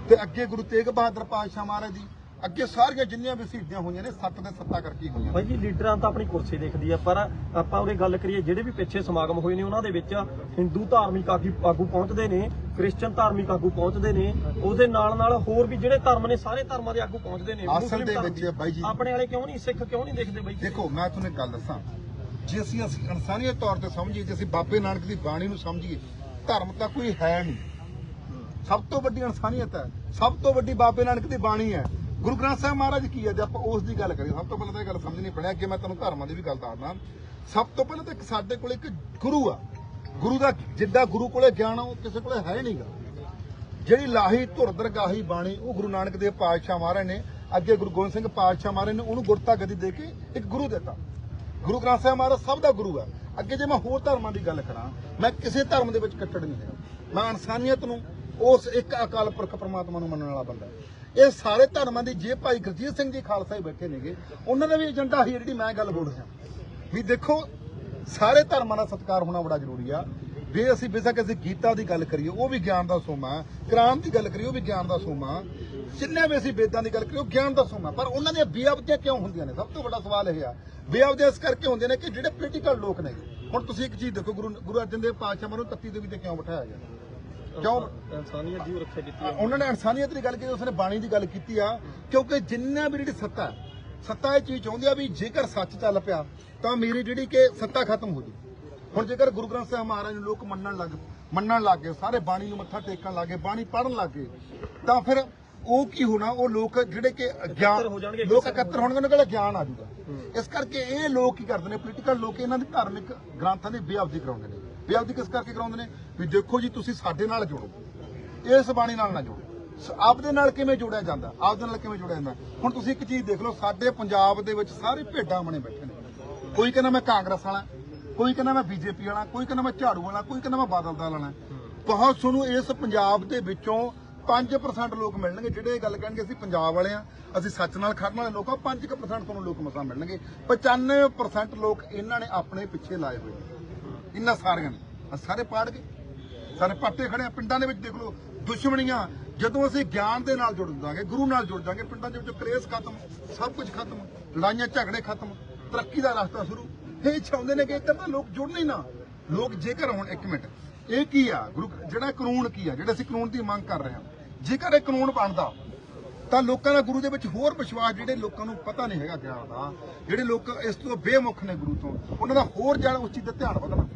ਤੇ ਅੱਗੇ ਗੁਰੂ ਤੇਗ ਬਹਾਦਰ ਪਾਤਸ਼ਾਹ ਮਹਾਰਾਜ ਦੀ ਅੱਗੇ ਸਾਰੀਆਂ ਜਿੰਨੀਆਂ ਵੀ ਸ਼ਹੀਦੀਆਂ ਹੋਈਆਂ ਨੇ ਸੱਤ ਤੇ ਸੱਤਾ ਕਰਕੇ ਹੋਈਆਂ ਭਾਈ ਜੀ ਲੀਡਰਾਂ ਤਾਂ ਆਪਣੀ ਕੁਰਸੀ ਦੇਖਦੀ ਆ ਪਰ ਆਪਾਂ ਉਹਦੇ ਗੱਲ ਕਰੀਏ ਜਿਹੜੇ ਵੀ ਪਿੱਛੇ ਸਮਾਗਮ ਹੋਏ ਨੇ ਉਹਨਾਂ ਦੇ ਵਿੱਚ ਹਿੰਦੂ ਧਾਰਮਿਕ ਆਗੂ ਪਹੁੰਚਦੇ ਨੇ ਕ੍ਰਿਸਚੀਅਨ ਧਾਰਮਿਕ ਆਗੂ ਪਹੁੰਚਦੇ ਨੇ ਉਹਦੇ ਨਾਲ ਨਾਲ ਹੋਰ ਵੀ ਜਿਹੜੇ ਧਰਮ ਨੇ ਸਾਰੇ ਧਰਮਾਂ ਦੇ ਆਗੂ ਪਹੁੰਚਦੇ ਨੇ ਅਸਲ ਦੇ ਵਿੱਚ ਬਾਈ ਜੀ- ਆਪਣੇ ਵਾਲੇ ਕਿਉਂ ਨਹੀਂ ਸਿੱਖ ਕਿਉਂ ਨਹੀਂ ਦੇਖਦੇ ਬਾਈ ਦੇਖੋ ਮੈਂ ਤੁਹਾਨੂੰ ਇੱਕ ਗੱਲ ਦੱਸਾਂ। ਜੇ ਅਸੀਂ ਅਸੀਂ ਇਨਸਾਨੀਅਤ ਤੌਰ ਤੇ ਸਮਝੀਏ ਜੇ ਅਸੀਂ ਬਾਬੇ ਨਾਨਕ ਦੀ ਬਾਣੀ ਨੂੰ ਸਮਝੀਏ ਧਰਮ ਤਾਂ ਕੋਈ ਹੈ ਨਹੀਂ। ਸਭ ਤੋਂ ਵੱਡੀ ਇਨਸਾਨੀਅਤ ਹੈ। ਸਭ ਤੋਂ ਵੱਡੀ ਬਾਬੇ ਨਾਨਕ ਦੀ ਬਾਣੀ ਹੈ। ਗੁਰੂ ਗ੍ਰੰਥ ਸਾਹਿਬ ਮਹਾਰਾਜ ਕੀ ਹੈ? ਜੇ ਆਪਾਂ ਉਸ ਦੀ ਗੱਲ ਕਰੀਏ, ਸਭ ਤੋਂ ਪਹਿਲਾਂ ਤਾਂ ਇਹ ਗੱਲ ਸਮਝਣੀ ਪੈਣੀ ਅੱਗੇ ਮੈਂ ਤੁਹਾਨੂੰ ਧਰਮਾਂ ਦੀ ਵੀ ਗੱਲ ਦੱਸਦਾ ਸਭ ਤੋਂ ਪਹਿਲਾਂ ਤਾਂ ਸਾਡੇ ਕੋਲ ਇੱਕ ਗੁਰੂ ਆ। ਗੁਰੂ ਦਾ ਜਿੱਦਾਂ ਗੁਰੂ ਕੋਲੇ ਗਿਆਨ ਆ, ਉਹ ਕਿਸੇ ਕੋਲੇ ਹੈ ਨਹੀਂਗਾ ਜਿਹੜੀ ਲਾਹੀ ਧੁਰ ਦਰਗਾਹੀ ਬਾਣੀ, ਉਹ ਗੁਰੂ ਨਾਨਕ ਦੇਵ ਪਾਤਸ਼ਾਹ ਮਹਾਰਾਜ ਨੇ। ਅੱਗੇ ਗੁਰੂ ਗੋਬਿੰਦ ਸਿੰਘ ਪਾਤਸ਼ਾਹ ਮਹਾਰਾਜ ਨੇ, ਉਹਨੂੰ ਗੁਰਤਾ ਗਦੀ ਦੇ ਕੇ ਇੱਕ ਗੁਰੂ ਦਿੱਤਾ। ਗੁਰੂ ਗ੍ਰੰਥ ਸਾਹਿਬ ਮਹਾਰਾਜ ਸਭ ਦਾ ਗੁਰੂ ਹੈ ਅੱਗੇ ਜੇ ਮੈਂ ਹੋਰ ਧਰਮਾਂ ਦੀ ਗੱਲ ਕਰਾਂ, ਮੈਂ ਕਿਸੇ ਧਰਮ ਦੇ ਵਿੱਚ ਕੱਟੜ ਨਹੀਂ ਹੈ ਮੈਂ ਇਨਸਾਨੀਅਤ ਨੂੰ ਉਸ ਇੱਕ ਅਕਾਲ ਪੁਰਖ ਪ੍ਰਮਾਤਮਾ ਨੂੰ ਮੰਨਣ ਵਾਲਾ ਬੰਦਾ ਇਹ ਸਾਰੇ ਧਰਮਾਂ ਦੀ ਜੇ ਭਾਈ ਗੁਰਜੀਤ ਸਿੰਘ ਜੀ ਖਾਲਸਾ ਹੀ ਬੈਠੇ ਨੇਗੇ, ਉਹਨਾਂ ਦਾ ਵੀ ਏਜੰਡਾ ਹੀ ਜਿਹੜੀ ਮੈਂ ਗੱਲ ਬੋਲ ਰਿਹਾ। ਵੀ ਦੇਖੋ, ਸਾਰੇ ਧਰਮਾਂ ਦਾ ਸਤਿਕਾਰ ਹੋਣਾ ਬੜਾ ਜ਼ਰੂਰੀ ਆ। ਜੇ ਅਸੀਂ ਬੇਸ਼ੱਕ ਅਸੀਂ ਗੀਤਾ ਦੀ ਗੱਲ ਕਰੀਏ, ਉਹ ਵੀ ਗਿਆਨ ਦਾ ਸੋਮਾ ਕ੍ਰਾਂਤ ਦੀ ਗੱਲ ਕਰੀਏ, ਉਹ ਵੀ ਗਿਆਨ ਦਾ ਸੋਮਾ ਜਿੰਨੇ ਵੀ ਅਸੀਂ ਵੇਦਾਂ ਦੀ ਗੱਲ ਕਰੀਏ, ਉਹ ਗਿਆਨ ਦਾ ਸੋਮਾ ਪਰ ਉਹਨਾਂ ਦੀਆਂ ਬੇਅਬਦੀਆਂ ਕਿਉਂ ਹੁੰਦੀਆਂ ਨੇ? ਸਭ ਤੋਂ ਵੱਡਾ ਸਵਾਲ ਇਹ ਆ। ਬੇਅਬਦੀਆਂ ਇਸ ਕਰਕੇ ਹੁੰਦੀਆਂ ਨੇ ਕਿ ਜਿਹੜੇ ਪੋਲੀਟੀਕਲ ਲੋਕ ਨੇ, ਹੁਣ ਤੁਸੀਂ ਇੱਕ ਚੀਜ਼ ਦੇਖੋ, ਗੁਰੂ ਗੁਰੂ ਅਰਜਨ ਦੇਵ ਪਾਤਸ਼ਾਹ ਨੂੰ ਤੱਤੀ ਦੇਵੀ ਤੇ ਕਿਉਂ ਬਿਠਾਇਆ ਗਿਆ? ਕਿਉਂ? ਇਨਸਾਨੀਅਤ ਦੀ ਰੱਖਿਆ ਕੀਤੀ ਹੈ। ਉਹਨਾਂ ਨੇ ਇਨਸਾਨੀਅਤ ਦੀ ਗੱਲ ਕੀਤੀ ਉਸਨੇ ਬਾਣੀ ਦੀ ਗੱਲ ਕੀਤੀ ਆ ਕਿਉਂਕਿ ਜਿੰਨਾ ਵੀ ਜਿਹੜੀ ਸੱਤਾ ਸੱਤਾ ਇਹ ਚੀਜ਼ ਚਾਹੁੰਦੀ ਆ ਵੀ ਜੇਕਰ ਸੱਚ ਚੱਲ ਪਿਆ ਤਾਂ ਮੇਰੀ ਜਿਹੜੀ ਕਿ ਸੱਤਾ ਖਤਮ ਹੋ ਜੂ ਹੁਣ ਜੇਕਰ ਗੁਰੂ ਗ੍ਰੰਥ ਸਾਹਿਬ ਮਹਾਰਾਜ ਨੂੰ ਲੋਕ ਮੰਨਣ ਲੱਗ ਮੰਨਣ ਲੱਗ ਗਏ ਸਾਰੇ ਬਾਣੀ ਨੂੰ ਮੱਥਾ ਟੇਕਣ ਲੱਗ ਗਏ ਬਾਣੀ ਪੜ੍ਹਨ ਲੱਗ ਗਏ ਤਾਂ ਫਿਰ ਉਹ ਕੀ ਹੋਣਾ? ਉਹ ਲੋਕ ਜਿਹੜੇ ਕਿ ਗਿਆਨ ਲੋਕ ਇਕੱਤਰ ਹੋਣਗੇ ਉਹਨਾਂ ਕੋਲ ਗਿਆਨ ਆ ਜਾਊਗਾ। ਇਸ ਕਰਕੇ ਇਹ ਲੋਕ ਕੀ ਕਰਦੇ ਨੇ? ਪੋਲੀਟੀਕਲ ਲੋਕ ਇਹਨਾਂ ਦੀ ਧਾਰਮਿਕ ਗ੍ਰੰਥਾਂ ਦੀ ਬੇਅਬਦੀ ਕਰਾਉਂਦੇ ਨੇ। ਬੇਅਬਦੀ ਕਿਸ ਕਰਕੇ ਕਰਾਉਂਦੇ ਨੇ? ਵੀ ਦੇਖੋ ਜੀ, ਤੁਸੀਂ ਸਾਡੇ ਨਾਲ ਜੁੜੋ। ਇਸ ਬਾਣੀ ਨਾਲ ਨਾ ਜੁੜੋ। ਆਪਦੇ ਨਾਲ ਕਿਵੇਂ ਜੁੜਿਆ ਜਾਂਦਾ? ਆਪਦੇ ਨਾਲ ਕਿਵੇਂ ਜੁੜਿਆ ਜਾਂਦਾ? ਹੁਣ ਤੁਸੀਂ ਇੱਕ ਚੀਜ਼ ਦੇਖ ਲਓ, ਸਾਡੇ ਪੰਜਾਬ ਦੇ ਵਿੱਚ ਸਾਰੇ ਭੇਡਾਂ ਬਣੇ ਬੈਠੇ ਨੇ। ਕੋਈ ਕਹਿੰਦਾ ਮੈਂ ਕਾਂਗਰਸ ਵਾਲਾ, ਕੋਈ ਕਹਿੰਦਾ ਮੈਂ ਬੀਜੇਪੀ ਵਾਲਾ, ਕੋਈ ਕਹਿੰਦਾ ਮੈਂ ਝਾੜੂ ਵਾਲਾ, ਕੋਈ ਕਹਿੰਦਾ ਮੈਂ ਬਾਦਲ ਦਾ ਵਾਲਾ। ਬਹੁਤ ਤੁਹਾਨੂੰ ਇਸ ਪੰਜਾਬ ਦੇ ਵਿੱਚੋਂ 5% ਲੋਕ ਮਿਲਣਗੇ, ਜਿਹੜੇ ਇਹ ਗੱਲ ਕਹਿਣਗੇ, ਅਸੀਂ ਪੰਜਾਬ ਵਾਲੇ ਆ ਅਸੀਂ ਸੱਚ ਨਾਲ ਖੜਨ ਵਾਲੇ ਲੋਕ ਆ 5% ਤੁਹਾਨੂੰ ਲੋਕ ਮਸਾਂ ਮਿਲਣਗੇ। 95% ਲੋਕ ਇਹਨਾਂ ਨੇ ਆਪਣੇ ਪਿੱਛੇ ਲਾਏ ਹੋਏ ਨੇ। ਇਹਨਾਂ ਸਾਰਿਆਂ ਨੇ। ਆਹ ਸਾਰੇ ਪਾੜ ਗਏ। ਸਾਰੇ ਪੱਟੇ ਖੜੇ ਆ, ਪਿੰਡਾਂ ਦੇ ਵਿੱਚ ਦੇਖ ਲਓ, ਦੁਸ਼ਮਣੀਆਂ। ਜਦੋਂ ਅਸੀਂ ਗਿਆਨ ਦੇ ਨਾਲ ਜੁੜ ਜਾਵਾਂਗੇ, ਗੁਰੂ ਨਾਲ ਜੁੜ ਜਾਵਾਂਗੇ, ਪਿੰਡਾਂ ਦੇ ਵਿੱਚ ਕਲੇਸ਼ ਖਤਮ, ਸਭ ਕੁਝ ਖਤਮ, ਲੜਾਈਆਂ, ਝਗੜੇ ਖਤਮ, ਤਰੱਕੀ ਦਾ ਰਸਤਾ ਸ਼ੁਰੂ। ਇਹ ਚਾਹੁੰਦੇ ਨੇ ਕਿ ਇੱਧਰ ਤਾਂ ਲੋਕ ਜੁੜਨੇ ਹੀ ਨਾ। ਲੋਕ ਜੇਕਰ ਹੁਣ ਇੱਕ ਮਿੰਟ, ਇਹ ਕੀ ਆ? ਗੁਰੂ ਜਿਹੜਾ ਕਾਨੂੰਨ ਕੀ ਆ? ਜਿਹੜਾ ਅਸੀਂ ਕਾਨੂੰਨ ਦੀ ਮੰਗ ਕਰ ਰਹੇ ਹਾਂ, ਜੇਕਰ ਇਹ ਕਾਨੂੰਨ ਬਣਦਾ, ਤਾਂ ਲੋਕਾਂ ਦਾ ਗੁਰੂ ਦੇ ਵਿੱਚ ਹੋਰ ਵਿਸ਼ਵਾਸ, ਜਿਹੜੇ ਲੋਕਾਂ ਨੂੰ ਪਤਾ ਨਹੀਂ ਹੈਗਾ ਗਿਆਨ ਦਾ, ਜਿਹੜੇ ਲੋਕ ਇਸ ਤੋਂ ਬੇਮੁਖ ਨੇ ਗੁਰੂ ਤੋਂ, ਉਹਨਾਂ ਦਾ ਹੋਰ ਜਾਣ ਉਸ ਚੀਜ਼ ਦਾ ਧਿਆਨ ਵਧਣਾ।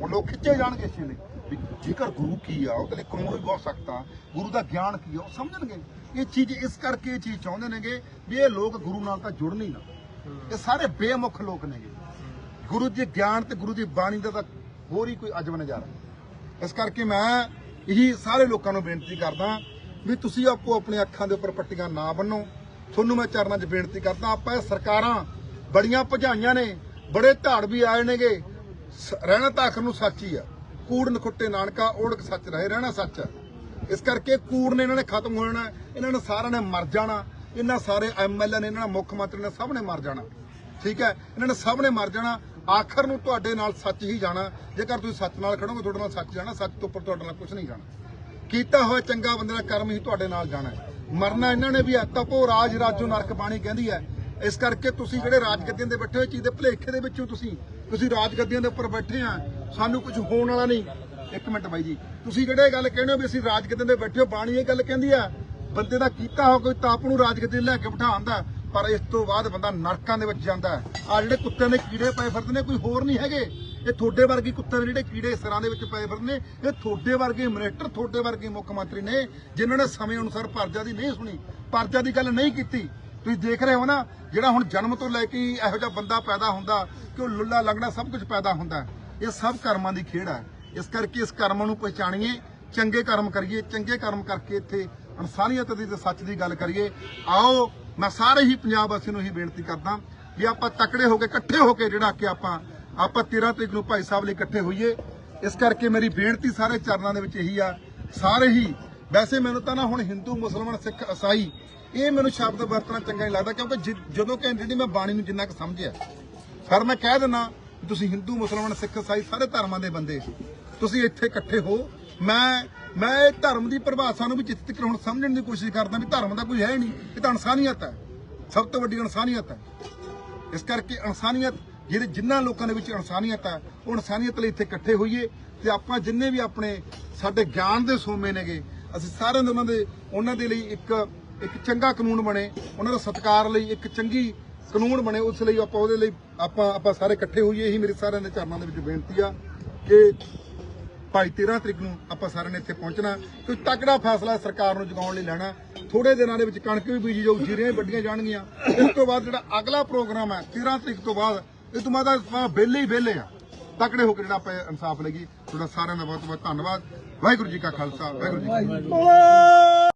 ਹੁਣ ਲੋਕ ਖਿੱਚੇ ਜਾਣਗੇ ਇਸ ਚੀਜ਼ ਲਈ। ਵੀ ਜੇਕਰ ਗੁਰੂ ਕੀ ਆ ਉਹਦੇ ਲਈ ਕਾਨੂੰਨ ਵੀ ਬਹੁਤ ਸਖਤ ਆ। ਗੁਰੂ ਦਾ ਗਿਆਨ ਕੀ ਆ, ਉਹ ਸਮਝਣਗੇ। ਇਹ ਚੀਜ਼ ਇਸ ਕਰਕੇ ਇਹ ਚੀਜ਼ ਚਾਹੁੰਦੇ ਨੇਗੇ ਵੀ ਇਹ ਲੋਕ ਗੁਰੂ ਨਾਲ ਤਾਂ ਜੁੜਨ ਹੀ ਨਾ। ਇਹ ਸਾਰੇ ਬੇਮੁਖ ਲੋਕ ਨੇਗੇ। ਗੁਰੂ ਦੇ ਗਿਆਨ ਤੇ ਗੁਰੂ ਦੀ ਬਾਣੀ ਦਾ ਤਾਂ ਹੋਰ ਹੀ ਕੋਈ ਅਜਬ ਨਜ਼ਾਰਾ। ਇਸ ਕਰਕੇ ਮੈਂ ਇਹੀ ਸਾਰੇ ਲੋਕਾਂ ਨੂੰ ਬੇਨਤੀ ਕਰਦਾ ਵੀ ਤੁਸੀਂ ਆਪੋ ਆਪਣੇ ਅੱਖਾਂ ਦੇ ਉੱਪਰ ਪੱਟੀਆਂ ਨਾ ਬੰਨੋ। ਤੁਹਾਨੂੰ ਮੈਂ ਚਰਨਾਂ 'ਚ ਬੇਨਤੀ ਕਰਦਾ, ਆਪਾਂ ਇਹ ਸਰਕਾਰਾਂ ਬੜੀਆਂ ਭਜਾਈਆਂ ਨੇ, ਬੜੇ ਧਾੜ ਵੀ ਆਏ ਨੇਗੇ। ਸ- ਰਹਿਣਾ ਤਾਂ ਆਖਰ ਨੂੰ ਸੱਚ ਹੀ ਆ। ਕੂੜ ਨਖੁੱਟੇ ਨਾਨਕਾ ਓੜਕ ਸੱਚ ਰਹੇ, ਰਹਿਣਾ ਸੱਚ ਇਸ ਕਰਕੇ ਕੂੜ ਨੇ ਇਹਨਾਂ ਨੇ ਖਤਮ ਹੋ ਜਾਣਾ, ਇਹਨਾਂ ਨੇ ਸਾਰਿਆਂ ਨੇ ਮਰ ਜਾਣਾ, ਇਹਨਾਂ ਸਾਰੇ ਐਮਐਲਏ ਨੇ, ਇਹਨਾਂ ਨੇ ਮੁੱਖ ਮੰਤਰੀ ਨੇ ਸਭ ਨੇ ਮਰ ਜਾਣਾ। ਠੀਕ ਹੈ, ਇਹਨਾਂ ਨੇ ਸਭ ਨੇ ਮਰ ਜਾਣਾ, ਆਖਰ ਨੂੰ ਤੁਹਾਡੇ ਨਾਲ ਸੱਚ ਹੀ ਜਾਣਾ, ਜੇਕਰ ਤੁਸੀਂ ਸੱਚ ਨਾਲ ਖੜੋਗੇ, ਤੁਹਾਡੇ ਨਾਲ ਸੱਚ ਜਾਣਾ, ਸੱਚ ਤੋਂ ਉੱਪਰ ਤੁਹਾਡੇ ਨਾਲ ਕੁਝ ਨਹੀਂ ਜਾਣਾ। ਕੀਤਾ ਹੋਇਆ ਚੰਗਾ ਬੰਦੇ ਦਾ ਕਰਮ ਹੀ ਤੁਹਾਡੇ ਨਾਲ ਜਾਣਾ ਮਰਨਾ ਇਹਨਾਂ ਨੇ ਵੀ ਹੈ ਤਪੋ ਰਾਜ ਰਾਜੋ ਨਰਕ ਬਾਣੀ ਕਹਿੰਦੀ ਹੈ। ਇਸ ਕਰਕੇ ਤੁਸੀਂ ਜਿਹੜੇ ਰਾਜ ਗੱਦੀਆਂ ਦੇ ਬੈਠੇ ਹੋਏ, ਚੀਜ਼ ਦੇ ਭਲੇਖੇ ਦੇ ਵਿੱਚੋਂ ਤੁਸੀਂ ਤੁਸੀਂ ਰਾਜ ਗੱਦੀਆਂ ਦੇ ਉੱਪਰ ਬੈਠੇ ਆ ਸਾਨੂੰ ਕੁਝ ਹੋਣ ਵਾਲਾ ਨਹੀਂ। ਇੱਕ ਮਿੰਟ ਬਾਈ ਜੀ, ਤੁਸੀਂ ਜਿਹੜੇ ਗੱਲ ਕਹਿੰਦੇ ਹੋ ਵੀ ਅਸੀਂ ਰਾਜ ਗੱਦੀਆਂ ਦੇ ਬੈਠੇ ਹੋ? ਬਾਣੀ ਇਹ ਗੱਲ ਕਹਿੰਦੀ ਆ, ਬੰਦੇ ਦਾ ਕੀਤਾ ਹੋ ਕੋਈ ਤਾਂ ਨੂੰ ਰਾਜ ਗੱਦੀ ਲੈ ਕੇ ਬਿਠਾਉਂਦਾ, ਪਰ ਇਸ ਤੋਂ ਬਾਅਦ ਬੰਦਾ ਨਰਕਾਂ ਦੇ ਵਿੱਚ ਜਾਂਦਾ ਆ ਜਿਹੜੇ ਕੁੱਤਿਆਂ ਦੇ ਕੀੜੇ ਪਏ ਫਿਰਦੇ ਨੇ, ਕੋਈ ਹੋਰ ਨਹੀਂ ਹੈਗੇ। ਇਹ ਤੁਹਾਡੇ ਵਰਗੇ ਕੁੱਤਿਆਂ ਦੇ ਜਿਹੜੇ ਕੀੜੇ ਸਿਰਾਂ ਦੇ ਵਿੱਚ ਪਏ ਫਿਰਦੇ ਨੇ, ਇਹ ਤੁਹਾਡੇ ਵਰਗੇ ਮਿਨਿਸਟਰ, ਤੁਹਾਡੇ ਵਰਗੇ ਮੁੱਖ ਮੰਤਰੀ ਨੇ, ਜਿਨ੍ਹਾਂ ਨੇ ਸਮੇਂ ਅਨੁਸਾਰ ਪਰਜਾ ਦੀ ਨਹੀਂ ਸੁਣੀ, ਪਰਜਾ ਦੀ ਗੱਲ ਨਹੀਂ ਕੀਤੀ। ਤੁਸੀਂ ਦੇਖ ਰਹੇ ਹੋ ਨਾ, ਜਿਹੜਾ ਹੁਣ ਜਨਮ ਤੋਂ ਲੈ ਕੇ ਇਹੋ ਜਿਹਾ ਬੰਦਾ ਪੈਦਾ ਹੁੰਦਾ, ਕਿ ਉਹ ਲੁੱਲਾ ਲੰਗੜਾ ਸਭ ਕੁਝ ਪੈਦਾ ਹੁੰਦਾ। ਇਹ ਸਭ ਕਰਮਾਂ ਦੀ ਖੇਡ ਹੈ ਇਸ ਕਰਕੇ ਇਸ ਕਰਮ ਨੂੰ ਪਛਾਣੀਏ, ਚੰਗੇ ਕਰਮ ਕਰੀਏ, ਚੰਗੇ ਕਰਮ ਕਰਕੇ ਇੱਥੇ ਇਨਸਾਨੀਅਤ ਦੀ ਤੇ ਸੱਚ ਦੀ ਗੱਲ ਕਰੀਏ। ਆਓ, ਮੈਂ ਸਾਰੇ ਹੀ ਪੰਜਾਬ ਵਾਸੀਆਂ ਨੂੰ ਹੀ ਬੇਨਤੀ ਕਰਦਾ ਵੀ ਆਪਾਂ ਤਕੜੇ ਹੋ ਕੇ, ਇਕੱਠੇ ਹੋ ਕੇ ਜਿਹੜਾ ਕਿ ਆਪਾਂ ਆਪਾਂ 13 ਤਰੀਕ ਨੂੰ ਭਾਈ ਸਾਹਿਬ ਲਈ ਇਕੱਠੇ ਹੋਈਏ। ਇਸ ਕਰਕੇ ਮੇਰੀ ਬੇਨਤੀ ਸਾਰੇ ਚਰਨਾਂ ਦੇ ਵਿੱਚ ਇਹੀ ਆ। ਸਾਰੇ ਹੀ, ਵੈਸੇ ਮੈਨੂੰ ਤਾਂ ਨਾ ਹੁਣ ਹਿੰਦੂ, ਮੁਸਲਮਾਨ, ਸਿੱਖ ਈਸਾਈ ਇਹ ਮੈਨੂੰ ਸ਼ਬਦ ਵਰਤਣਾ ਚੰਗਾ ਨਹੀਂ ਲੱਗਦਾ ਕਿਉਂਕਿ ਜਿ- ਜਦੋਂ ਕਿ ਜਿਹੜੀ ਮੈਂ ਬਾਣੀ ਨੂੰ ਜਿੰਨਾ ਕੁ ਸਮਝਿਆ। ਪਰ ਮੈਂ ਕਹਿ ਦਿੰਦਾ ਤੁਸੀਂ ਹਿੰਦੂ, ਮੁਸਲਮਾਨ, ਸਿੱਖ, ਇਸਾਈ ਸਾਰੇ ਧਰਮਾਂ ਦੇ ਬੰਦੇ ਤੁਸੀਂ ਇੱਥੇ ਇਕੱਠੇ ਹੋ। ਮੈਂ ਮੈਂ ਇਹ ਧਰਮ ਦੀ ਪਰਿਭਾਸ਼ਾ ਨੂੰ ਵੀ ਚਿੱਤ ਤੱਕ ਹੁਣ ਸਮਝਣ ਦੀ ਕੋਸ਼ਿਸ਼ ਕਰਦਾ ਵੀ ਧਰਮ ਦਾ ਕੋਈ ਹੈ ਨਹੀਂ। ਇਹ ਤਾਂ ਇਨਸਾਨੀਅਤ ਹੈ। ਸਭ ਤੋਂ ਵੱਡੀ ਇਨਸਾਨੀਅਤ ਹੈ। ਇਸ ਕਰਕੇ ਇਨਸਾਨੀਅਤ, ਜਿਹੜੇ ਜਿਨ੍ਹਾਂ ਲੋਕਾਂ ਦੇ ਵਿੱਚ ਇਨਸਾਨੀਅਤ ਹੈ, ਉਹ ਇਨਸਾਨੀਅਤ ਲਈ ਇੱਥੇ ਇਕੱਠੇ ਹੋਈਏ ਤੇ ਆਪਾਂ ਜਿੰਨੇ ਵੀ ਆਪਣੇ ਸਾਡੇ ਗਿਆਨ ਦੇ ਸੋਮੇ ਨੇਗੇ, ਅਸੀਂ ਸਾਰਿਆਂ ਦੇ ਉਹਨਾਂ ਦੇ ਉਹਨਾਂ ਦੇ ਲਈ ਇੱਕ ਇੱਕ ਚੰਗਾ ਕਾਨੂੰਨ ਬਣੇ, ਉਹਨਾਂ ਦਾ ਸਤਿਕਾਰ ਲਈ ਇੱਕ ਚੰਗੀ ਕਾਨੂੰਨ ਬਣੇ ਉਸ ਲਈ ਆਪਾਂ ਉਹਦੇ ਲਈ ਆਪਾਂ ਆਪਾਂ ਸਾਰੇ ਇਕੱਠੇ ਹੋਈਏ। ਇਹੀ ਮੇਰੇ ਸਾਰਿਆਂ ਦੇ ਚਰਨਾਂ ਦੇ ਵਿੱਚ ਬੇਨਤੀ ਆ ਕਿ ਭਾਈ 13 ਤਰੀਕ ਨੂੰ ਆਪਾਂ ਸਾਰਿਆਂ ਨੇ ਇੱਥੇ ਪਹੁੰਚਣਾ, ਕੋਈ ਤਕੜਾ ਫੈਸਲਾ ਸਰਕਾਰ ਨੂੰ ਜਗਾਉਣ ਲਈ ਲੈਣਾ। ਥੋੜੇ ਦਿਨਾਂ ਦੇ ਵਿੱਚ ਕਣਕ ਵੀ ਬੀਜੀ ਜਾਊ, ਜੀਰੀਆਂ ਵੀ ਵੱਡੀਆਂ ਜਾਣਗੀਆਂ। ਉਸ ਤੋਂ ਬਾਅਦ ਜਿਹੜਾ ਅਗਲਾ ਪ੍ਰੋਗਰਾਮ ਹੈ 13 ਤਰੀਕ ਤੋਂ ਬਾਅਦ, ਇਹ ਤੋਂ ਬਾਅਦ ਆਪਾਂ ਵਿਹਲੇ ਹੀ ਵਿਹਲੇ ਆ। ਤਕੜੇ ਹੋ ਕੇ ਜਿਹੜਾ ਆਪਾਂ ਇਨਸਾਫ ਲਗੀ ਤੁਹਾਡਾ ਸਾਰਿਆਂ ਦਾ ਬਹੁਤ ਬਹੁਤ ਧੰਨਵਾਦ। ਵਾਹਿਗੁਰੂ ਜੀ ਕਾ ਖਾਲਸਾ ਵਾਹਿਗੁਰੂ ਜੀ ਕੀ ਫਤਿਹ।